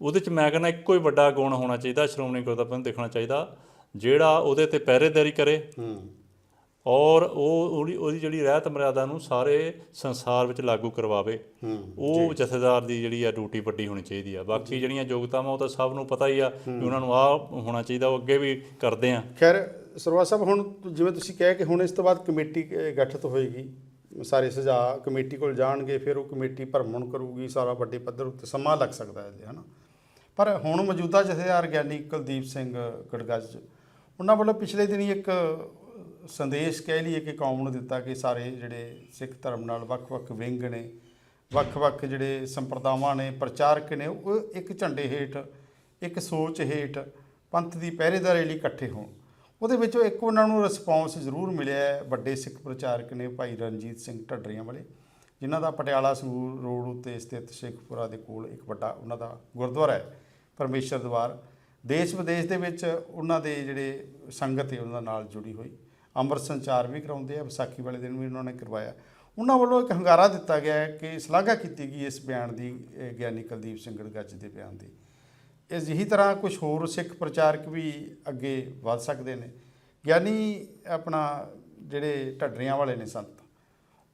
ਉਹਦੇ ਚ ਮੈਂ ਕਹਿੰਦਾ ਇੱਕੋ ਹੀ ਵੱਡਾ ਗੁਣ ਹੋਣਾ ਚਾਹੀਦਾ ਸ਼੍ਰੋਮਣੀ ਗੁਰਦੁਆਰਾ ਪ੍ਰਬੰਧਕ ਦੇਖਣਾ ਚਾਹੀਦਾ ਜਿਹੜਾ ਉਹਦੇ ਤੇ ਪਹਿਰੇਦਾਰੀ ਕਰੇ। ਹੂੰ ਔਰ ਉਹ ਉਹਦੀ ਜਿਹੜੀ ਰਹਿਤ ਮਰਿਆਦਾ ਨੂੰ ਸਾਰੇ ਸੰਸਾਰ ਵਿੱਚ ਲਾਗੂ ਕਰਵਾਵੇ। ਹੂੰ ਉਹ ਜਥੇਦਾਰ ਦੀ ਜਿਹੜੀ ਆ ਡਿਊਟੀ ਵੱਡੀ ਹੋਣੀ ਚਾਹੀਦੀ ਆ। ਬਾਕੀ ਜਿਹੜੀਆਂ ਯੋਗਤਾਵਾਂ ਉਹ ਤਾਂ ਸਭ ਨੂੰ ਪਤਾ ਹੀ ਆ ਵੀ ਉਹਨਾਂ ਨੂੰ ਆ ਹੋਣਾ ਚਾਹੀਦਾ ਉਹ ਅੱਗੇ ਵੀ ਕਰਦੇ ਆ। ਖੈਰ ਸਰਵਾ ਸਾਹਿਬ ਹੁਣ ਜਿਵੇਂ ਤੁਸੀਂ ਕਹਿ ਕਿ ਹੁਣ ਇਸ ਤੋਂ ਬਾਅਦ ਕਮੇਟੀ ਗਠਿਤ ਹੋਏਗੀ। ਸਾਰੇ ਸੁਝਾਅ ਕਮੇਟੀ ਕੋਲ ਜਾਣਗੇ, ਫਿਰ ਉਹ ਕਮੇਟੀ ਭਰਮਣ ਕਰੂਗੀ, ਸਾਰਾ ਵੱਡੇ ਪੱਧਰ ਉੱਤੇ ਸਮਾਂ ਲੱਗ ਸਕਦਾ ਹੈ ਇਹਦੇ, ਹਨਾ? ਪਰ ਹੁਣ ਮੌਜੂਦਾ ਜਥੇਦਾਰ ਗਿਆਨੀ ਕੁਲਦੀਪ ਸਿੰਘ ਗੜਗੱਜ, ਉਹਨਾਂ ਵੱਲੋਂ ਪਿਛਲੇ ਦਿਨੀ ਇੱਕ ਸੰਦੇਸ਼ ਕਹਿ ਲਈਏ ਕਿ ਕੌਮ ਨੂੰ ਦਿੱਤਾ ਕਿ ਸਾਰੇ ਜਿਹੜੇ ਸਿੱਖ ਧਰਮ ਨਾਲ ਵੱਖ-ਵੱਖ ਵਿੰਗ ਨੇ, ਵੱਖ-ਵੱਖ ਜਿਹੜੇ ਸੰਪਰਦਾਵਾਂ ਨੇ, ਪ੍ਰਚਾਰਕ ਨੇ, ਉਹ ਇੱਕ ਝੰਡੇ ਹੇਠ, ਇੱਕ ਸੋਚ ਹੇਠ ਪੰਥ ਦੀ ਪਹਿਰੇਦਾਰੀ ਲਈ ਇਕੱਠੇ ਹੋਣ। ਉਹਦੇ ਵਿੱਚੋਂ ਇੱਕ ਉਹਨਾਂ ਨੂੰ ਰਿਸਪੌਂਸ ਜ਼ਰੂਰ ਮਿਲਿਆ ਵੱਡੇ ਸਿੱਖ ਪ੍ਰਚਾਰਕ ਨੇ ਭਾਈ ਰਣਜੀਤ ਸਿੰਘ ਢੱਡਰੀਆਂ ਵਾਲੇ, ਜਿਨ੍ਹਾਂ ਦਾ ਪਟਿਆਲਾ ਸੰਗਰੂਰ ਰੋਡ ਉੱਤੇ ਸਥਿਤ ਸ਼ੇਖਪੁਰਾ ਦੇ ਕੋਲ ਇੱਕ ਵੱਡਾ ਉਹਨਾਂ ਦਾ ਗੁਰਦੁਆਰਾ ਹੈ, ਪਰਮੇਸ਼ਰ ਦਵਾਰ ਦੇਸ਼ ਵਿਦੇਸ਼ ਦੇ ਵਿੱਚ ਉਹਨਾਂ ਦੇ ਜਿਹੜੇ ਸੰਗਤ ਹੈ, ਉਹਨਾਂ ਨਾਲ ਜੁੜੀ ਹੋਈ। ਅੰਮ੍ਰਿਤ ਸੰਚਾਰ ਵੀ ਕਰਾਉਂਦੇ ਆ, ਵਿਸਾਖੀ ਵਾਲੇ ਦਿਨ ਵੀ ਉਹਨਾਂ ਨੇ ਕਰਵਾਇਆ। ਉਹਨਾਂ ਵੱਲੋਂ ਇੱਕ ਹੰਗਾਰਾ ਦਿੱਤਾ ਗਿਆ ਕਿ ਸ਼ਲਾਘਾ ਕੀਤੀ ਗਈ ਇਸ ਬਿਆਨ ਦੀ ਗਿਆਨੀ ਕੁਲਦੀਪ ਸਿੰਘ ਗੜਗੱਜ ਦੇ ਬਿਆਨ ਦੀ। ਇਸ ਜਿਹੀ ਤਰ੍ਹਾਂ ਕੁਝ ਹੋਰ ਸਿੱਖ ਪ੍ਰਚਾਰਕ ਵੀ ਅੱਗੇ ਵੱਧ ਸਕਦੇ ਨੇ। ਗਿਆਨੀ ਆਪਣਾ ਜਿਹੜੇ ਢੱਡਰੀਆਂ ਵਾਲੇ ਨੇ ਸੰਤ,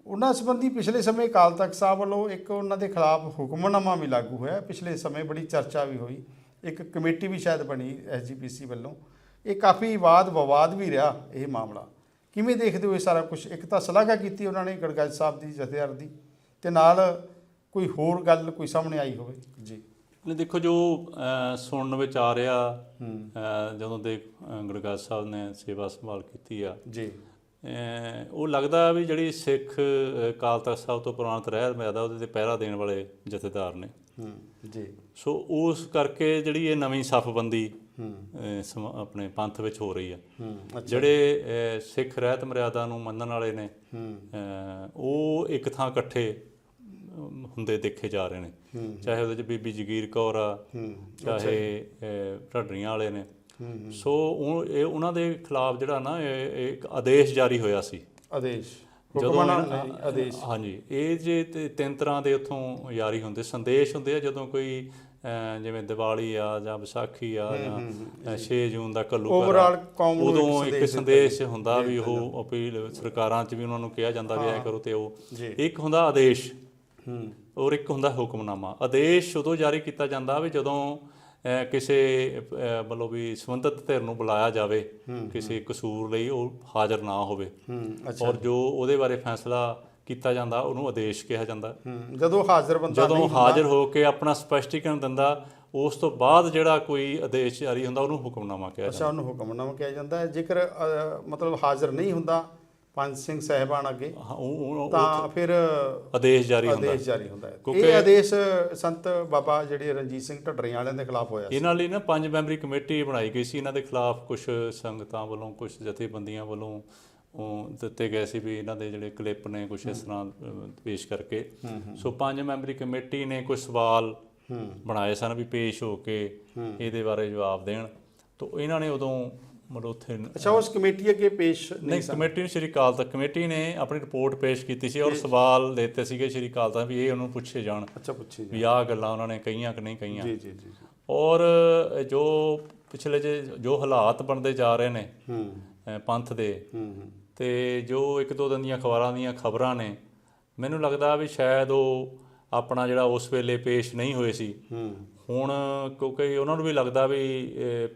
ਉਹਨਾਂ ਸੰਬੰਧੀ ਪਿਛਲੇ ਸਮੇਂ ਅਕਾਲ ਤਖਤ ਸਾਹਿਬ ਵੱਲੋਂ ਇੱਕ ਉਹਨਾਂ ਦੇ ਖਿਲਾਫ ਹੁਕਮਨਾਮਾ ਵੀ ਲਾਗੂ ਹੋਇਆ। ਪਿਛਲੇ ਸਮੇਂ ਬੜੀ ਚਰਚਾ ਵੀ ਹੋਈ। ਇੱਕ ਕਮੇਟੀ ਵੀ ਸ਼ਾਇਦ ਬਣੀ ਐਸਜੀਪੀਸੀ ਵੱਲੋਂ। ਇਹ ਕਾਫੀ ਵਾਦ ਵਿਵਾਦ ਵੀ ਰਿਹਾ ਇਹ ਮਾਮਲਾ। ਕਿਵੇਂ ਦੇਖਦੇ ਹੋ ਇਹ ਸਾਰਾ ਕੁਝ ਇੱਕ ਤਾਂ ਸਲਾਘਾ ਕੀਤੀ ਉਹਨਾਂ ਨੇ ਗੜਗੱਜ ਸਾਹਿਬ ਦੀ, ਜਥੇਦਾਰ ਦੀ, ਤੇ ਨਾਲ ਕੋਈ ਹੋਰ ਗੱਲ ਕੋਈ ਸਾਹਮਣੇ ਆਈ ਹੋਵੇ? ਜੀ। ਨੇ ਦੇਖੋ ਜੋ ਸੁਣਨ ਵਿੱਚ ਆ ਰਿਹਾ ਜਦੋਂ ਦੇ ਅਹ, ਗੁਰਗੱਜ ਸਾਹਿਬ ਨੇ ਸੇਵਾ ਸੰਭਾਲ ਕੀਤੀ ਆ। ਜੀ। ਉਹ ਲੱਗਦਾ ਵੀ ਜਿਹੜੀ ਸਿੱਖ ਅਕਾਲ ਤਖਤ ਸਾਹਿਬ ਤੋਂ ਪੁਰਾਣਤ ਰਹਿਤ ਮਿਆਦਾ ਉਹਦੇ ਤੇ ਪਹਿਰਾ ਦੇਣ ਵਾਲੇ ਜਥੇਦਾਰ ਨੇ। ਜੀ। ਸੋ ਉਸ ਕਰਕੇ ਜਿਹੜੀ ਇਹ ਨਵੀਂ ਸਫਬੰਦੀ ਆਪਣੇ ਪੰਥ ਵਿੱਚ ਹੋ ਰਹੀ ਆ। ਜਿਹੜੇ ਸਿੱਖ ਰਹਿਤ ਮਰਿਆਦਾ ਨੂੰ ਮੰਨਣ ਵਾਲੇ ਨੇ ਉਹ ਇੱਕ ਥਾਂ ਇਕੱਠੇ ਹੁੰਦੇ ਦੇਖੇ ਜਾ ਰਹੇ ਨੇ। ਚਾਹੇ ਉਹਦੇ ਚ ਬੀਬੀ ਜਗੀਰ ਕੌਰ ਆ ਚਾਹੇ ਢੱਡਰੀਆਂ ਵਾਲੇ ਨੇ। ਸੋ ਉਹ ਇਹ ਉਹਨਾਂ ਦੇ ਖਿਲਾਫ ਜਿਹੜਾ ਨਾ ਇੱਕ ਆਦੇਸ਼ ਜਾਰੀ ਹੋਇਆ ਸੀ। ਆਦੇਸ਼। ਜਦੋਂ ਆਦੇਸ਼। ਹਾਂਜੀ ਇਹ ਜੇ ਤਿੰਨ ਤਰ੍ਹਾਂ ਦੇ ਉੱਥੋਂ ਜਾਰੀ ਹੁੰਦੇ। ਸੰਦੇਸ਼ ਹੁੰਦੇ ਆ ਜਦੋਂ ਕੋਈ ਜਿਵੇਂ ਦੀਵਾਲੀ ਆ ਜਾਂ ਵਿਸਾਖੀ ਆ ਜਾਂ 6 ਜੂਨ ਦਾ ਕੱਲੂ ਕੌਮ ਇੱਕ ਉਦੋਂ ਇੱਕ ਸੰਦੇਸ਼ ਹੁੰਦਾ ਵੀ ਉਹ ਅਪੀਲ ਸਰਕਾਰਾਂ 'ਚ ਵੀ ਉਹਨਾਂ ਨੂੰ ਕਿਹਾ ਜਾਂਦਾ ਵੀ ਐ ਕਰੋ ਤੇ ਉਹ ਇੱਕ ਹੁੰਦਾ ਆਦੇਸ਼। ਹੂੰ। ਔਰ ਇੱਕ ਹੁੰਦਾ ਹੁਕਮਨਾਮਾ। ਆਦੇਸ਼ ਉਦੋਂ ਜਾਰੀ ਕੀਤਾ ਜਾਂਦਾ ਵੀ ਜਦੋਂ ਕਿਸੇ ਵੱਲੋਂ ਵੀ ਸੰਬੰਧਿਤ ਧਿਰ ਨੂੰ ਬੁਲਾਇਆ ਜਾਵੇ ਕਿਸੇ ਕਸੂਰ ਲਈ ਉਹ ਹਾਜ਼ਰ ਨਾ ਹੋਵੇ। ਔਰ ਜੋ ਉਹਦੇ ਬਾਰੇ ਫੈਸਲਾ ਕੀਤਾ ਜਾਂਦਾ ਉਹਨੂੰ ਆਦੇਸ਼ ਕਿਹਾ ਜਾਂਦਾ। ਜਦੋਂ ਹਾਜ਼ਰ ਬੰਦਾ ਜਦੋਂ ਹਾਜ਼ਰ ਹੋ ਕੇ ਆਪਣਾ ਸਪਸ਼ਟੀਕਰਨ ਦਿੰਦਾ ਉਸ ਤੋਂ ਬਾਅਦ ਜਿਹੜਾ ਕੋਈ ਆਦੇਸ਼ ਜਾਰੀ ਹੁੰਦਾ ਉਹਨੂੰ ਹੁਕਮਨਾਮਾ ਕਿਹਾ ਜਾਂਦਾ। ਅੱਛਾ ਉਹਨੂੰ ਹੁਕਮਨਾਮਾ ਕਿਹਾ ਜਾਂਦਾ। ਜੇਕਰ ਮਤਲਬ ਹਾਜ਼ਰ ਨਹੀਂ ਹੁੰਦਾ ਪੰਜ ਸਿੰਘ ਸਹਿਬਾਨ ਅੱਗੇ। ਹਾਂ, ਉਹ- ਉਹ- ਉਹ ਤਾਂ ਫਿਰ ਆਦੇਸ਼ ਜਾਰੀ ਹੁੰਦਾ। ਆਦੇਸ਼ ਜਾਰੀ ਹੁੰਦਾ ਹੈ। ਇਹ ਆਦੇਸ਼ ਸੰਤ ਬਾਬਾ ਜਿਹੜੇ ਰਣਜੀਤ ਸਿੰਘ ਢੱਡਰੀਆਂ ਵਾਲਿਆਂ ਦੇ ਖਿਲਾਫ ਹੋਇਆ ਸੀ। ਇਹਨਾਂ ਲਈ ਨਾ ਪੰਜ ਮੈਂਬਰੀ ਕਮੇਟੀ ਬਣਾਈ ਗਈ ਸੀ। ਇਹਨਾਂ ਦੇ ਖਿਲਾਫ ਕੁਝ ਸੰਗਤਾਂ ਵੱਲੋਂ ਕੁਝ ਜਥੇਬੰਦੀਆਂ ਵੱਲੋਂ ਉਹ ਦਿੱਤੇ ਗਏ ਸੀ ਵੀ ਇਹਨਾਂ ਦੇ ਜਿਹੜੇ ਕਲਿੱਪ ਨੇ ਕੁਝ ਇਸ ਤਰ੍ਹਾਂ ਅਹ, ਪੇਸ਼ ਕਰਕੇ। ਸੋ ਪੰਜ ਮੈਂਬਰੀ ਕਮੇਟੀ ਨੇ ਕੁਝ ਸਵਾਲ ਬਣਾਏ ਸਨ ਵੀ ਪੇਸ਼ ਹੋ ਕੇ ਇਹਦੇ ਬਾਰੇ ਜਵਾਬ ਦੇਣ। ਤਾਂ ਇਹਨਾਂ ਨੇ ਉਦੋਂ ਮਤਲਬ ਉੱਥੇ ਅੱਛਾ ਉਸ ਕਮੇਟੀ ਅੱਗੇ ਪੇਸ਼ ਨਹੀਂ ਕਮੇਟੀ ਨੇ ਸ਼੍ਰੀ ਅਕਾਲ ਤਖਤ ਕਮੇਟੀ ਨੇ ਆਪਣੀ ਰਿਪੋਰਟ ਪੇਸ਼ ਕੀਤੀ ਸੀ ਔਰ ਸਵਾਲ ਦਿੱਤੇ ਸੀਗੇ ਸ਼੍ਰੀ ਅਕਾਲ ਤਖਤ ਵੀ ਇਹ ਉਹਨੂੰ ਪੁੱਛੇ ਜਾਣ। ਅੱਛਾ ਪੁੱਛੀ ਵੀ ਆਹ ਗੱਲਾਂ ਉਹਨਾਂ ਨੇ ਕਹੀਆਂ ਕਿ ਨਹੀਂ ਕਹੀਆਂ। ਜੀ ਜੀ ਜੀ। ਔਰ ਜੋ ਪਿਛਲੇ ਜੇ ਜੋ ਹਾਲਾਤ ਬਣਦੇ ਜਾ ਰਹੇ ਨੇ ਹੂੰ। ਪੰਥ ਦੇ ਹੂੰ। ਤੇ ਜੋ ਇੱਕ ਦੋ ਦਿਨ ਦੀਆਂ ਅਖਬਾਰਾਂ ਦੀਆਂ ਖਬਰਾਂ ਨੇ ਮੈਨੂੰ ਲੱਗਦਾ ਵੀ ਸ਼ਾਇਦ ਉਹ ਆਪਣਾ ਜਿਹੜਾ ਉਸ ਵੇਲੇ ਪੇਸ਼ ਨਹੀਂ ਹੋਏ ਸੀ। ਹੁਣ ਕਿਉਂਕਿ ਉਹਨਾਂ ਨੂੰ ਵੀ ਲੱਗਦਾ ਵੀ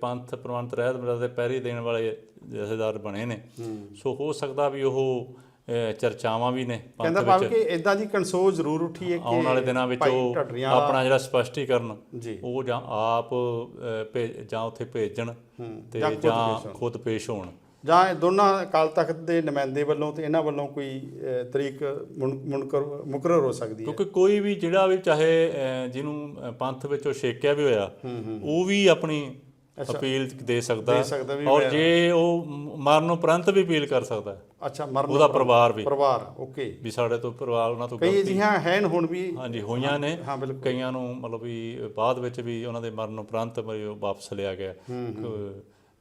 ਪੰਥ ਪ੍ਰਵੰਤ ਰਹਿਤ ਮੇਰਾ ਦੇ ਪੈਰੀ ਦੇਣ ਵਾਲੇ ਜਥੇਦਾਰ ਬਣੇ ਨੇ। ਸੋ ਹੋ ਸਕਦਾ ਵੀ ਉਹ ਚਰਚਾਵਾਂ ਵੀ ਨੇ ਪੰਥ ਕਹਿੰਦਾ ਭਾਵ ਕਿ ਇਦਾਂ ਦੀ ਕਨਸੋ ਜ਼ਰੂਰ ਉੱਠੀ ਹੈ ਕਿ ਆਉਣ ਵਾਲੇ ਦਿਨਾਂ ਵਿੱਚ ਉਹ ਆਪਣਾ ਜਿਹੜਾ ਸਪਸ਼ਟੀਕਰਨ ਉਹ ਜਾਂ ਆਪ ਜਾਂ ਉੱਥੇ ਭੇਜਣ ਤੇ ਜਾਂ ਖੁਦ ਪੇਸ਼ ਹੋਣ। ਜਾਂ ਇਹ ਦੋਨਾਂ ਅਕਾਲ ਤਖਤ ਦੇ ਨੁਮਾਇੰਦੇ ਵੱਲੋਂ ਤੇ ਇਹਨਾਂ ਵੱਲੋਂ ਕੋਈ ਤਰੀਕ ਮੁਕਰਰ ਹੋ ਸਕਦੀ ਹੈ? ਕਿਉਂਕਿ ਕੋਈ ਵੀ ਜਿਹੜਾ ਵੀ ਚਾਹੇ ਜਿਹਨੂੰ ਪੰਥ ਵਿੱਚੋਂ ਛੇਕਿਆ ਵੀ ਹੋਇਆ ਉਹ ਵੀ ਆਪਣੀ ਅਪੀਲ ਦੇ ਸਕਦਾ। ਔਰ ਜੇ ਉਹ ਮਰਨ ਉਪਰੰਤ ਵੀ ਅਪੀਲ ਕਰ ਸਕਦਾ। ਅੱਛਾ ਮਰਨ ਉਹਦਾ ਪਰਿਵਾਰ ਵੀ। ਪਰਿਵਾਰ ਓਕੇ। ਵੀ ਸਾਡੇ ਤੋਂ ਪਰਿਵਾਰ ਉਹਨਾਂ ਤੋਂ ਕਈ ਅਜਿਹੀਆਂ ਹਨ ਹੁਣ ਵੀ। ਹਾਂਜੀ ਹੋਈਆਂ ਨੇ। ਹਾਂ ਬਿਲਕੁਲ। ਕਈਆਂ ਨੂੰ ਮਤਲਬ ਵੀ ਬਾਅਦ ਵਿੱਚ ਵੀ ਉਹਨਾਂ ਦੇ ਮਰਨ ਉਪਰੰਤ ਵਾਪਸ ਲਿਆ ਗਿਆ।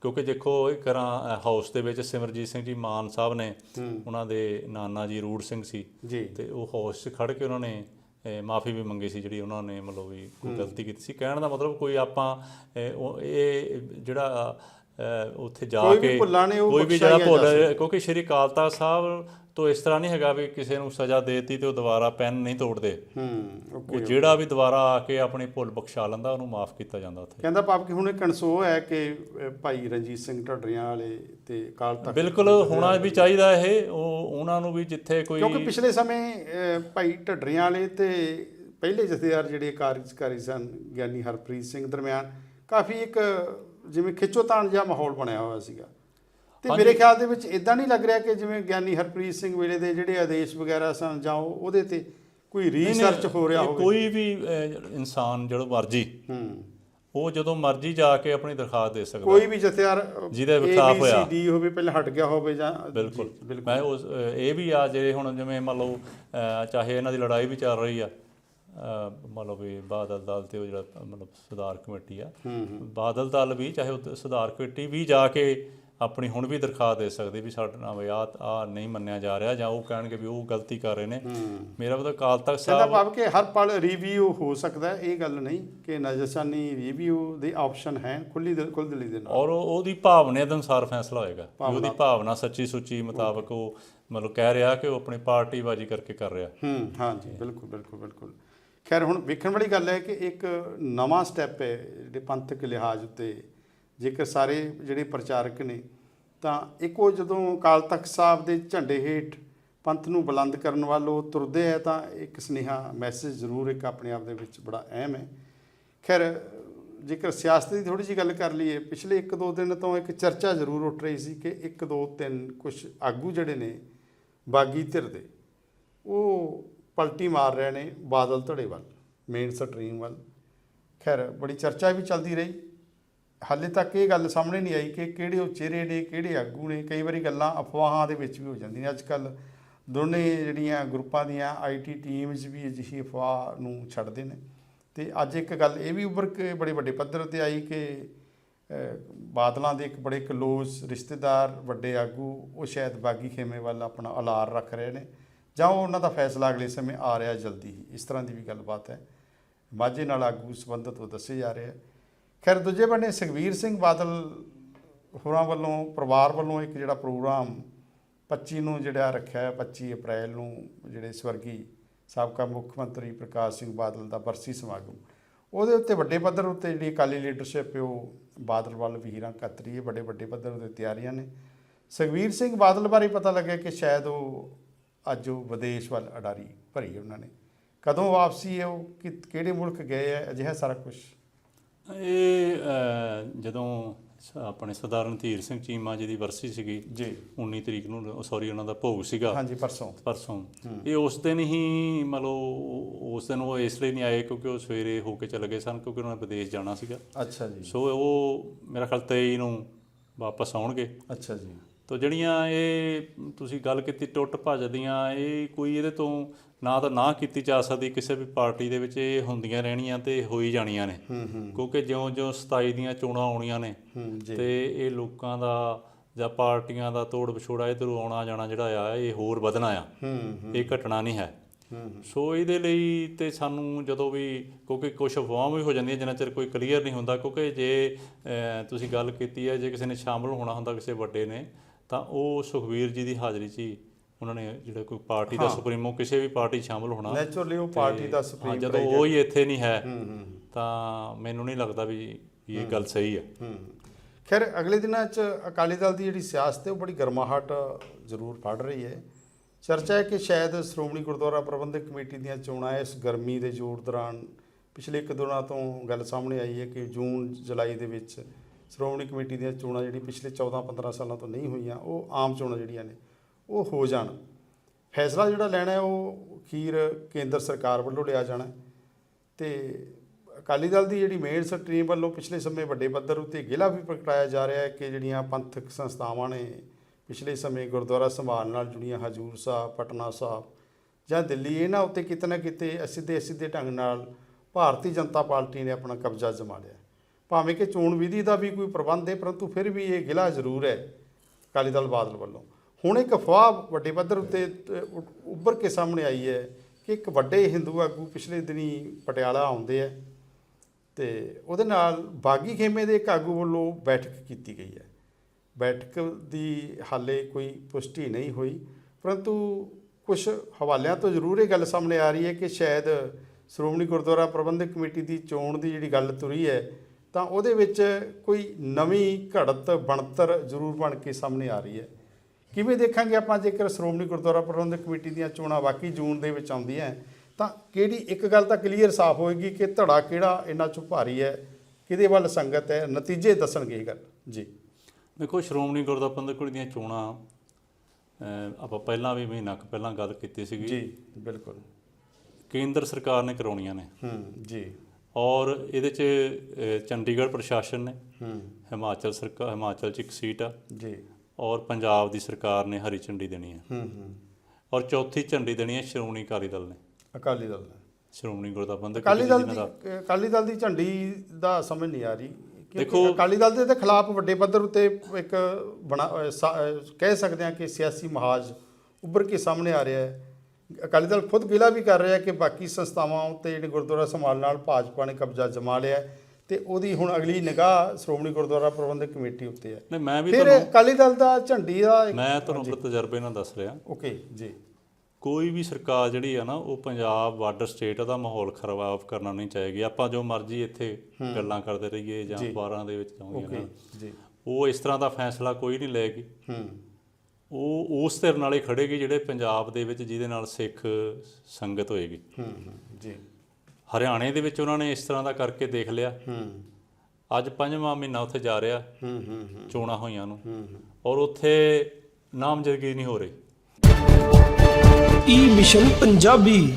ਕਿਉਂਕਿ ਦੇਖੋ ਇੱਕ ਤਰ੍ਹਾਂ ਹਾਊਸ ਦੇ ਵਿੱਚ ਸਿਮਰਜੀਤ ਸਿੰਘ ਜੀ ਮਾਨ ਸਾਹਿਬ ਨੇ ਉਹਨਾਂ ਦੇ ਨਾਨਾ ਜੀ ਰੂੜ ਸਿੰਘ ਸੀ। ਤੇ ਉਹ ਹਾਊਸ 'ਚ ਖੜ ਕੇ ਉਹਨਾਂ ਨੇ ਮਾਫੀ ਵੀ ਮੰਗੀ ਸੀ ਜਿਹੜੀ ਉਹਨਾਂ ਨੇ ਮਤਲਬ ਵੀ ਕੋਈ ਗਲਤੀ ਕੀਤੀ ਸੀ। ਕਹਿਣ ਦਾ ਮਤਲਬ ਕੋਈ ਆਪਾਂ ਇਹ ਜਿਹੜਾ ਉੱਥੇ ਜਾ ਕੋਈ ਵੀ ਕੇ ਭੁੱਲਾਂ ਨੇ ਉਹ ਕੋਈ ਵੀ ਜਿਹੜਾ ਭੁੱਲ ਕਿਉਂਕਿ ਸ਼੍ਰੀ ਅਕਾਲ ਤਖਤ ਸਾਹਿਬ ਤੋਂ ਇਸ ਤਰ੍ਹਾਂ ਨਹੀਂ ਹੈਗਾ ਵੀ ਕਿਸੇ ਨੂੰ ਸਜ਼ਾ ਦੇਤੀ ਤੇ ਉਹ ਦੁਬਾਰਾ ਪੈਨ ਨਹੀਂ ਤੋੜਦੇ। ਹੂੰ ਉਹ ਜਿਹੜਾ ਵੀ ਦੁਬਾਰਾ ਆ ਕੇ ਆਪਣੀ ਭੁੱਲ ਬਖਸ਼ਾ ਲੈਂਦਾ ਉਹਨੂੰ ਮਾਫ ਕੀਤਾ ਜਾਂਦਾ ਉੱਥੇ। ਕਹਿੰਦਾ ਭਾਵ ਕਿ ਹੁਣ ਇਹ ਕਨਸੋ ਹੈ ਕਿ ਭਾਈ ਰਣਜੀਤ ਸਿੰਘ ਢੱਡਰੀਆਂ ਵਾਲੇ ਤੇ ਅਕਾਲ ਤਖਤ ਬਿਲਕੁਲ ਹੋਣਾ ਵੀ ਚਾਹੀਦਾ ਇਹ ਉਹ ਉਹਨਾਂ ਨੂੰ ਵੀ ਜਿੱਥੇ ਕੋਈ ਕਿਉਂਕਿ ਪਿਛਲੇ ਸਮੇਂ ਭਾਈ ਢੱਡਰੀਆਂ ਵਾਲੇ ਤੇ ਪਹਿਲੇ ਜਥੇਦਾਰ ਜਿਹੜੇ ਕਾਰਜਕਾਰੀ ਸਨ ਗਿਆਨੀ ਹਰਪ੍ਰੀਤ ਸਿੰਘ ਦਰਮਿਆਨ ਕਾਫੀ ਇੱਕ ਜਿਵੇਂ ਖਿੱਚੋਤਾਣ ਜਿਹਾ ਮਾਹੌਲ ਬਣਿਆ ਹੋਇਆ ਸੀਗਾ। ਤੇ ਮੇਰੇ ਖਿਆਲ ਦੇ ਵਿੱਚ ਇਦਾਂ ਨਹੀਂ ਲੱਗ ਰਿਹਾ ਕਿ ਜਿਵੇਂ ਗਿਆਨੀ ਹਰਪ੍ਰੀਤ ਸਿੰਘ ਵੇਲੇ ਦੇ ਜਿਹੜੇ ਆਦੇਸ਼ ਵਗੈਰਾ ਸਨ ਜਾਂ ਉਹ- ਉਹਦੇ ਤੇ ਕੋਈ ਰੀਸਰਚ ਹੋ ਰਿਹਾ ਇਹ ਹੋਵੇ। ਕੋਈ ਵੀ ਇਨਸਾਨ ਜਦੋਂ ਮਰਜ਼ੀ ਹੂੰ। ਉਹ ਜਦੋਂ ਮਰਜ਼ੀ ਜਾ ਕੇ ਆਪਣੀ ਦਰਖਾਸਤ ਦੇ ਸਕਦਾ। ਕੋਈ ਵੀ ਜਥੇਦਾਰ ਜਿਹਦੇ C, ਹੋਇਆ। D ਹੋਵੇ ਪਹਿਲਾਂ ਹਟ ਗਿਆ ਹੋਵੇ ਜਾਂ ਬਿਲਕੁਲ। ਮੈਂ ਉਸ ਇਹ ਵੀ ਆ ਜਿਹੜੇ ਹੁਣ ਜਿਵੇਂ ਮੰਨ ਲਓ ਚਾਹੇ ਇਹਨਾਂ ਦੀ ਲੜਾਈ ਵੀ ਚੱਲ ਰਹੀ ਆ ਲਓ ਵੀ ਬਾਦਲ ਦਲ ਤੇ ਉਹ ਜਿਹੜਾ ਮਤਲਬ ਸੁਧਾਰ ਕਮੇਟੀ ਆ ਬਾਦਲ ਦਲ ਵੀ ਚਾਹੇ ਉਹ ਸੁਧਾਰ ਕਮੇਟੀ ਵੀ ਜਾ ਕੇ ਆਪਣੀ ਹੁਣ ਵੀ ਦਰਖਾਸਤ ਦੇ ਸਕਦੀ ਵੀ ਸਾਡੇ ਨਾਲ ਵੀ ਆਹ ਆ ਨਹੀਂ ਮੰਨਿਆ ਜਾ ਰਿਹਾ ਜਾਂ ਉਹ ਕਹਿਣਗੇ ਵੀ ਉਹ ਗਲਤੀ ਕਰ ਰਹੇ ਨੇ। ਮੇਰਾ ਮਤਲਬ ਤਖਤ ਕਹਿੰਦਾ ਸਾਹਿਬ ਭਾਵ ਕਿ ਹਰ ਪਲ ਰਿਵਿਊ ਹੋ ਸਕਦਾ ਹੈ ਇਹ ਗੱਲ ਨਹੀਂ ਕਿ ਨਜ਼ਰਸਾਨੀ ਰਿਵਿਊ ਦੇ ਆਪਸ਼ਨ ਹੈ ਖੁੱਲੀ ਦਿਲ ਖੁੱਲ ਦਿਲੀ ਦੇ ਨਾਲ। ਔਰ ਉਹ- ਉਹਦੀ ਭਾਵਨਾ ਦੇ ਅਨੁਸਾਰ ਫੈਸਲਾ ਹੋਏਗਾ। ਉਹਦੀ ਭਾਵਨਾ। ਸੱਚੀ ਸੁੱਚੀ ਮੁਤਾਬਕ ਉਹ ਮਤਲਬ ਕਹਿ ਰਿਹਾ ਕਿ ਉਹ ਆਪਣੀ ਪਾਰਟੀਬਾਜ਼ੀ ਕਰਕੇ ਕਰ ਰਿਹਾ। ਹੂੰ ਹਾਂਜੀ ਬਿਲਕੁਲ ਬਿਲਕੁਲ ਬਿਲਕੁਲ। ਖੈਰ ਹੁਣ ਵੇਖਣ ਵਾਲੀ ਗੱਲ ਹੈ ਕਿ ਇੱਕ ਨਵਾਂ ਸਟੈਪ ਹੈ ਜਿਹੜੇ ਪੰਥਕ ਲਿਹਾਜ਼ ਉੱਤੇ ਜੇਕਰ ਸਾਰੇ ਜਿਹੜੇ ਪ੍ਰਚਾਰਕ ਨੇ, ਤਾਂ ਇੱਕੋ ਜਦੋਂ ਅਕਾਲ ਤਖਤ ਸਾਹਿਬ ਦੇ ਝੰਡੇ ਹੇਠ ਪੰਥ ਨੂੰ ਬੁਲੰਦ ਕਰਨ ਵੱਲ ਉਹ ਤੁਰਦੇ ਹੈ ਤਾਂ ਇੱਕ ਸੁਨੇਹਾ ਮੈਸੇਜ ਜ਼ਰੂਰ ਇੱਕ ਆਪਣੇ ਆਪ ਦੇ ਵਿੱਚ ਬੜਾ ਅਹਿਮ ਹੈ। ਖੈਰ, ਜੇਕਰ ਸਿਆਸਤ ਦੀ ਥੋੜੀ ਜਿਹੀ ਗੱਲ ਕਰ ਲਈਏ, ਪਿਛਲੇ 1-2 ਦਿਨ ਤੋਂ ਇੱਕ ਚਰਚਾ ਜ਼ਰੂਰ ਉੱਠ ਰਹੀ ਸੀ ਕਿ 1-2 3 ਕੁਝ ਆਗੂ ਜਿਹੜੇ ਨੇ, ਬਾਗੀ ਧਿਰ ਦੇ, ਉਹ ਪਲਟੀ ਮਾਰ ਰਹੇ ਨੇ ਬਾਦਲ ਧੜੇ ਵੱਲ ਮੇਨ ਸਟਰੀਮ ਵੱਲ। ਖੈਰ, ਬੜੀ ਚਰਚਾ ਵੀ ਚੱਲਦੀ ਰਹੀ। ਹਾਲੇ ਤੱਕ ਇਹ ਗੱਲ ਸਾਹਮਣੇ ਨਹੀਂ ਆਈ ਕਿ ਕਿਹੜੇ ਉਹ ਚਿਹਰੇ ਨੇ, ਕਿਹੜੇ ਆਗੂ ਨੇ। ਕਈ ਵਾਰੀ ਗੱਲਾਂ ਅਫਵਾਹਾਂ ਦੇ ਵਿੱਚ ਵੀ ਹੋ ਜਾਂਦੀਆਂ। ਅੱਜ ਕੱਲ ਦੋਨੇ ਜਿਹੜੀਆਂ ਗਰੁੱਪਾਂ ਦੀਆਂ ਆਈਟੀ ਟੀਮਸ ਵੀ ਅਜਿਹੀ ਅਫਵਾਹ ਨੂੰ ਛੱਡਦੇ ਨੇ। ਤੇ ਅੱਜ ਇੱਕ ਗੱਲ ਇਹ ਵੀ ਉੱਭਰ ਕੇ ਬੜੇ ਵੱਡੇ ਪੱਧਰ ਤੇ ਆਈ ਕਿ ਬਾਦਲਾਂ ਦੇ ਇੱਕ ਬੜੇ ਕਲੋਜ਼ ਰਿਸ਼ਤੇਦਾਰ, ਵੱਡੇ ਆਗੂ, ਉਹ ਸ਼ਾਇਦ ਬਾਗੀ ਖੇਮੇ ਵੱਲ ਆਪਣਾ ਅਲਾਰ ਰੱਖ ਰਹੇ ਨੇ। ਜਾਂ ਉਹਨਾਂ ਦਾ ਫੈਸਲਾ ਅਗਲੇ ਸਮੇਂ ਆ ਰਿਹਾ ਜਲਦੀ ਹੀ। ਇਸ ਤਰ੍ਹਾਂ ਦੀ ਵੀ ਗੱਲਬਾਤ ਹੈ। ਮਾਝੇ ਨਾਲ ਆਗੂ ਸੰਬੰਧਤ ਉਹ ਦੱਸੇ ਜਾ ਰਹੇ ਹੈ ਖੈਰ, ਦੂਜੇ ਬੰਨੇ ਸੁਖਵੀਰ ਸਿੰਘ ਬਾਦਲ ਹੋਰਾਂ ਵੱਲੋਂ, ਪਰਿਵਾਰ ਵੱਲੋਂ ਇੱਕ ਜਿਹੜਾ ਪ੍ਰੋਗਰਾਮ 25 ਨੂੰ ਜਿਹੜਾ ਰੱਖਿਆ ਹੈ 25 ਅਪ੍ਰੈਲ ਨੂੰ ਜਿਹੜੇ ਸਵਰਗੀ ਸਾਬਕਾ ਮੁੱਖ ਮੰਤਰੀ ਪ੍ਰਕਾਸ਼ ਸਿੰਘ ਬਾਦਲ ਦਾ ਬਰਸੀ ਸਮਾਗਮ, ਉਹਦੇ ਉੱਤੇ ਵੱਡੇ ਪੱਧਰ ਉੱਤੇ ਜਿਹੜੀ ਅਕਾਲੀ ਲੀਡਰਸ਼ਿਪ ਹੈ, ਉਹ ਬਾਦਲ ਵੱਲ ਵੀਰਾਂ ਕਤਰੀ ਹੈ, ਵੱਡੇ ਵੱਡੇ ਪੱਧਰ ਉੱਤੇ ਤਿਆਰੀਆਂ ਨੇ। ਸੁਖਵੀਰ ਸਿੰਘ ਬਾਦਲ ਬਾਰੇ ਪਤਾ ਲੱਗਿਆ ਕਿ ਸ਼ਾਇਦ ਉਹ ਅੱਜ ਉਹ ਵਿਦੇਸ਼ ਵੱਲ ਅਡਾਰੀ ਭਰੀ ਉਹਨਾਂ ਨੇ। ਕਦੋਂ ਵਾਪਸੀ ਹੈ ਉਹ, ਕਿ- ਕਿਹੜੇ ਮੁਲਕ ਗਏ ਹੈ, ਅਜਿਹਾ ਸਾਰਾ ਕੁਝ ਇਹ ਜਦੋਂ ਆਪਣੇ ਸਰਦਾਰ ਰਣਧੀਰ ਸਿੰਘ ਚੀਮਾ ਜੀ ਦੀ ਵਰਸੀ ਸੀਗੀ ਜੀ। 19 ਤਰੀਕ ਨੂੰ ਸੌਰੀ ਉਹਨਾਂ ਦਾ ਭੋਗ ਸੀਗਾ। ਹਾਂਜੀ ਪਰਸੋਂ। ਪਰਸੋਂ। ਇਹ ਉਸ ਦਿਨ ਹੀ ਮਤਲਬ ਉਸ ਦਿਨ ਉਹ ਇਸ ਲਈ ਨਹੀਂ ਆਏ ਕਿਉਂਕਿ ਉਹ ਸਵੇਰੇ ਹੋ ਕੇ ਚਲੇ ਗਏ ਸਨ ਕਿਉਂਕਿ ਉਹਨਾਂ ਨੇ ਵਿਦੇਸ਼ ਜਾਣਾ ਸੀਗਾ। ਅੱਛਾ ਜੀ। ਸੋ ਉਹ ਮੇਰਾ ਖਿਆਲ 23 ਨੂੰ ਵਾਪਸ ਆਉਣਗੇ। ਅੱਛਾ ਜੀ। ਤੋ ਜਿਹੜੀਆਂ ਇਹ ਤੁਸੀਂ ਗੱਲ ਕੀਤੀ ਟੁੱਟ ਭੱਜ ਦੀਆਂ ਇਹ ਕੋਈ ਇਹਦੇ ਤੋਂ ਨਾ ਤਾਂ ਨਾ ਕੀਤੀ ਜਾ ਸਕਦੀ ਕਿਸੇ ਵੀ ਪਾਰਟੀ ਦੇ ਵਿੱਚ ਇਹ ਹੁੰਦੀਆਂ ਰਹਿਣੀਆਂ ਤੇ ਹੋਈ ਜਾਣੀਆਂ ਨੇ। ਕਿਉਂਕਿ ਜਿਉਂ-ਜਿਉਂ 27 ਦੀਆਂ ਚੋਣਾਂ ਆਉਣੀਆਂ ਨੇ ਤੇ ਇਹ ਲੋਕਾਂ ਦਾ ਜਾਂ ਪਾਰਟੀਆਂ ਦਾ ਤੋੜ ਵਿਛੋੜਾ ਇਧਰੋਂ ਆਉਣਾ ਜਾਣਾ ਜਿਹੜਾ ਆ ਇਹ ਹੋਰ ਵਧਣਾ ਆ। ਇਹ ਘਟਣਾ ਨਹੀਂ ਹੈ। ਸੋ ਇਹਦੇ ਲਈ ਤੇ ਸਾਨੂੰ ਜਦੋਂ ਵੀ ਕਿਉਂਕਿ ਕੁਝ ਅਫਵਾਹਾਂ ਵੀ ਹੋ ਜਾਂਦੀਆਂ ਜਿੰਨਾ ਚਿਰ ਕੋਈ ਕਲੀਅਰ ਨਹੀਂ ਹੁੰਦਾ ਕਿਉਂਕਿ ਜੇ ਤੁਸੀਂ ਗੱਲ ਕੀਤੀ ਹੈ ਜੇ ਕਿਸੇ ਨੇ ਸ਼ਾਮਲ ਹੋਣਾ ਹੁੰਦਾ ਕਿਸੇ ਵੱਡੇ ਨੇ ਤਾਂ ਉਹ ਸੁਖਵੀਰ ਜੀ ਦੀ ਹਾਜ਼ਰੀ 'ਚ ਹੀ ਉਹਨਾਂ ਨੇ ਜਿਹੜਾ ਕੋਈ ਪਾਰਟੀ ਦਾ ਸੁਪਰੀਮੋ ਕਿਸੇ ਵੀ ਪਾਰਟੀ 'ਚ ਸ਼ਾਮਲ ਹੋਣਾ। ਨੈਚੁਰਲੀ ਉਹ ਪਾਰਟੀ ਦਾ ਸੁਪਰੀਮ ਜਦੋਂ ਉਹ ਹੀ ਇੱਥੇ ਨਹੀਂ ਹੈ ਤਾਂ ਮੈਨੂੰ ਨਹੀਂ ਲੱਗਦਾ ਵੀ ਇਹ ਗੱਲ ਸਹੀ ਹੈ। ਹੂੰ। ਖੈਰ ਅਗਲੇ ਦਿਨਾਂ 'ਚ ਅਕਾਲੀ ਦਲ ਦੀ ਜਿਹੜੀ ਸਿਆਸਤ ਹੈ ਉਹ ਬੜੀ ਗਰਮਾਹਟ ਜ਼ਰੂਰ ਫੜ ਰਹੀ ਹੈ। ਚਰਚਾ ਹੈ ਕਿ ਸ਼ਾਇਦ ਸ਼੍ਰੋਮਣੀ ਗੁਰਦੁਆਰਾ ਪ੍ਰਬੰਧਕ ਕਮੇਟੀ ਦੀਆਂ ਚੋਣਾਂ ਇਸ ਗਰਮੀ ਦੇ ਜ਼ੋਰ ਦੌਰਾਨ ਪਿਛਲੇ ਇੱਕ ਦਿਨਾਂ ਤੋਂ ਗੱਲ ਸਾਹਮਣੇ ਆਈ ਹੈ ਕਿ ਜੂਨ ਜੁਲਾਈ ਦੇ ਵਿੱਚ ਸ਼੍ਰੋਮਣੀ ਕਮੇਟੀ ਦੀਆਂ ਚੋਣਾਂ ਜਿਹੜੀ ਪਿਛਲੇ 14-15 ਸਾਲਾਂ ਤੋਂ ਨਹੀਂ ਹੋਈਆਂ, ਉਹ ਆਮ ਚੋਣਾਂ ਜਿਹੜੀਆਂ ਨੇ, ਉਹ ਹੋ ਜਾਣ। ਫੈਸਲਾ ਜਿਹੜਾ ਲੈਣਾ ਹੈ, ਉਹ ਅਖੀਰ ਕੇਂਦਰ ਸਰਕਾਰ ਵੱਲੋਂ ਲਿਆ ਜਾਣਾ ਹੈ। ਤੇ ਅਕਾਲੀ ਦਲ ਦੀ ਜਿਹੜੀ ਮੇਨ ਸਟਰੀਮ ਵੱਲੋਂ ਪਿਛਲੇ ਸਮੇਂ ਵੱਡੇ ਪੱਧਰ ਉੱਤੇ ਗਿਲਾ ਵੀ ਪ੍ਰਗਟਾਇਆ ਜਾ ਰਿਹਾ ਹੈ ਕਿ ਜਿਹੜੀਆਂ ਪੰਥਕ ਸੰਸਥਾਵਾਂ ਨੇ, ਪਿਛਲੇ ਸਮੇਂ ਗੁਰਦੁਆਰਾ ਸੰਭਾਲ ਨਾਲ ਜੁੜੀਆਂ ਹਜੂਰ ਸਾਹਿਬ, ਪਟਨਾ ਸਾਹਿਬ ਜਾਂ ਦਿੱਲੀ, ਇਹਨਾਂ ਉੱਤੇ ਕਿਤੇ ਨਾ ਕਿਤੇ ਅਸਿੱਧੇ ਅਸਿੱਧੇ ਢੰਗ ਨਾਲ ਭਾਰਤੀ ਜਨਤਾ ਪਾਰਟੀ ਨੇ ਆਪਣਾ ਕਬਜ਼ਾ ਜਮਾ ਲਿਆ। ਭਾਵੇਂ ਕਿ ਚੋਣ ਵਿਧੀ ਦਾ ਵੀ ਕੋਈ ਪ੍ਰਬੰਧ ਹੈ, ਪਰੰਤੂ ਫਿਰ ਵੀ ਇਹ ਗਿਲਾ ਜ਼ਰੂਰ ਹੈ ਅਕਾਲੀ ਦਲ ਬਾਦਲ ਵੱਲੋਂ। ਹੁਣ ਇੱਕ ਅਫਵਾਹ ਵੱਡੇ ਪੱਧਰ ਉੱਤੇ ਉੱਭਰ ਕੇ ਸਾਹਮਣੇ ਆਈ ਹੈ ਕਿ ਇੱਕ ਵੱਡੇ ਹਿੰਦੂ ਆਗੂ ਪਿਛਲੇ ਦਿਨੀ ਪਟਿਆਲਾ ਆਉਂਦੇ ਹੈ ਤੇ ਉਹਦੇ ਨਾਲ ਬਾਗੀ ਖੇਮੇ ਦੇ ਇੱਕ ਆਗੂ ਵੱਲੋਂ ਬੈਠਕ ਕੀਤੀ ਗਈ ਹੈ। ਬੈਠਕ ਦੀ ਹਾਲੇ ਕੋਈ ਪੁਸ਼ਟੀ ਨਹੀਂ ਹੋਈ, ਪਰੰਤੂ ਕੁਝ ਹਵਾਲਿਆਂ ਤੋਂ ਜ਼ਰੂਰ ਇਹ ਗੱਲ ਸਾਹਮਣੇ ਆ ਰਹੀ ਹੈ ਕਿ ਸ਼ਾਇਦ ਸ਼੍ਰੋਮਣੀ ਗੁਰਦੁਆਰਾ ਪ੍ਰਬੰਧਕ ਕਮੇਟੀ ਦੀ ਚੋਣ ਦੀ ਜਿਹੜੀ ਗੱਲ ਤੁਰੀ ਹੈ ਤਾਂ ਉਹਦੇ ਵਿੱਚ ਕੋਈ ਨਵੀਂ ਘੜਤ ਬਣਤਰ ਜ਼ਰੂਰ ਬਣ ਕੇ ਸਾਹਮਣੇ ਆ ਰਹੀ ਹੈ। ਕਿਵੇਂ ਦੇਖਾਂਗੇ ਆਪਾਂ ਜੇਕਰ ਸ਼੍ਰੋਮਣੀ ਗੁਰਦੁਆਰਾ ਪ੍ਰਬੰਧਕ ਕਮੇਟੀ ਦੀਆਂ ਚੋਣਾਂ ਵਾਕਈ ਜੂਨ ਦੇ ਵਿੱਚ ਆਉਂਦੀਆਂ ਤਾਂ ਕਿਹੜੀ ਇੱਕ ਗੱਲ ਤਾਂ ਕਲੀਅਰ ਸਾਫ਼ ਹੋਏਗੀ ਕਿ ਧੜਾ ਕਿਹੜਾ ਇੰਨਾ ਚੋਂ ਭਾਰੀ ਹੈ ਕਿਹਦੇ ਵੱਲ ਸੰਗਤ ਹੈ ਨਤੀਜੇ ਦੱਸਣਗੇ ਇਹ ਗੱਲ। ਜੀ। ਦੇਖੋ ਸ਼੍ਰੋਮਣੀ ਗੁਰਦੁਆਰਾ ਪ੍ਰਬੰਧਕ ਕਮੇਟੀ ਦੀਆਂ ਚੋਣਾਂ ਆਪਾਂ ਪਹਿਲਾਂ ਵੀ ਮਹੀਨਾ ਕੁ ਪਹਿਲਾਂ ਗੱਲ ਕੀਤੀ ਸੀਗੀ। ਜੀ ਬਿਲਕੁਲ। ਕੇਂਦਰ ਸਰਕਾਰ ਨੇ ਕਰਾਉਣੀਆਂ ਨੇ। ਹੂੰ ਜੀ। ਔਰ ਇਹਦੇ 'ਚ ਚੰਡੀਗੜ੍ਹ ਪ੍ਰਸ਼ਾਸਨ ਨੇ ਹੂੰ। ਹਿਮਾਚਲ ਸਰਕਾਰ ਹਿਮਾਚਲ 'ਚ ਇੱਕ ਸੀਟ ਆ। ਜੀ। ਔਰ ਪੰਜਾਬ ਦੀ ਸਰਕਾਰ ਨੇ ਹਰੀ ਝੰਡੀ ਦੇਣੀ ਹੈ ਹੂੰ ਹੂੰ। ਔਰ ਚੌਥੀ ਝੰਡੀ ਦੇਣੀ ਹੈ ਸ਼੍ਰੋਮਣੀ ਅਕਾਲੀ ਦਲ ਨੇ। ਅਕਾਲੀ ਦਲ ਨੇ। ਸ਼੍ਰੋਮਣੀ ਗੁਰਦੁਆਰਾ ਪ੍ਰਬੰਧਕ ਅਕਾਲੀ ਦਲ ਦੀ ਅਕਾਲੀ ਦਲ ਦੀ ਝੰਡੀ ਦਾ ਸਮਝ ਨਹੀਂ ਆ ਰਹੀ। ਦੇਖੋ- ਅਕਾਲੀ ਦਲ ਦੇ ਤੇ ਖਿਲਾਫ ਵੱਡੇ ਪੱਧਰ ਉੱਤੇ ਇੱਕ ਕਹਿ ਸਕਦੇ ਹਾਂ ਕਿ ਸਿਆਸੀ ਮਹਾਜ ਉੱਭਰ ਕੇ ਸਾਹਮਣੇ ਆ ਰਿਹਾ ਹੈ। ਅਕਾਲੀ ਦਲ ਖੁਦ ਗਿਲਾ ਵੀ ਕਰ ਰਿਹਾ ਕਿ ਬਾਕੀ ਸੰਸਥਾਵਾਂ ਉੱਤੇ ਜਿਹੜੇ ਗੁਰਦੁਆਰਾ ਸੰਭਾਲ ਨਾਲ ਭਾਜਪਾ ਨੇ ਕਬਜ਼ਾ ਜਮਾ ਲਿਆ ਤੇ ਉਹਦੀ ਹੁਣ ਅਗਲੀ ਨਿਗਾਹ ਸ਼੍ਰੋਮਣੀ ਗੁਰਦੁਆਰਾ ਪ੍ਰਬੰਧਕ ਕਮੇਟੀ ਉੱਤੇ ਹੈ। ਨਹੀਂ ਮੈਂ ਵੀ ਫਿਰ ਤੁਹਾਨੂੰ ਅਕਾਲੀ ਦਲ ਦਾ ਝੰਡੀ ਦਾ ਮੈਂ ਤੁਹਾਨੂੰ ਆਪਣੇ ਤਜਰਬੇ ਨਾਲ ਦੱਸ ਰਿਹਾ। ਓਕੇ ਜੀ। ਕੋਈ ਵੀ ਸਰਕਾਰ ਜਿਹੜੀ ਆ ਨਾ ਉਹ ਪੰਜਾਬ ਬਾਰਡਰ ਸਟੇਟ ਦਾ ਮਾਹੌਲ ਖਰਾਬ ਕਰਨਾ ਨਹੀਂ ਚਾਹੀਦੀ ਆਪਾਂ ਜੋ ਮਰਜ਼ੀ ਇੱਥੇ ਗੱਲਾਂ ਕਰਦੇ ਰਹੀਏ ਜਾਂ। ਅਖਬਾਰਾਂ ਦੇ ਵਿੱਚ ਓਕੇ ਨੇ। ਜੀ। ਉਹ ਇਸ ਤਰ੍ਹਾਂ ਦਾ ਫੈਸਲਾ ਕੋਈ ਨਹੀਂ ਲਏਗੀ। ਹੂੰ। ਉਹ ਉਸ ਧਿਰ ਨਾਲੇ ਖੜੇਗੇ ਜਿਹੜੇ ਪੰਜਾਬ ਦੇ ਵਿੱਚ ਜਿਹਦੇ ਨਾਲ ਸਿੱਖ ਸੰਗਤ ਹੋਏਗੀ। ਹੂੰ ਜੀ। ਹਰਿਆਣੇ ਦੇ ਵਿੱਚ ਉਹਨਾਂ ਨੇ ਇਸ ਤਰ੍ਹਾਂ ਦਾ ਕਰਕੇ ਦੇਖ ਲਿਆ। ਹੂੰ। ਅੱਜ ਪੰਜਵਾਂ ਮਹੀਨਾ ਉੱਥੇ ਜਾ ਰਿਹਾ। ਹੂੰ ਹੂੰ ਚੋਣਾਂ ਹੋਈਆਂ ਨੂੰ। ਹੂੰ ਔਰ ਉੱਥੇ ਨਾਮਜ਼ਦਗੀ ਨਹੀਂ ਹੋ ਰਹੀ। ਈ ਮਿਸ਼ਨ ਪੰਜਾਬੀ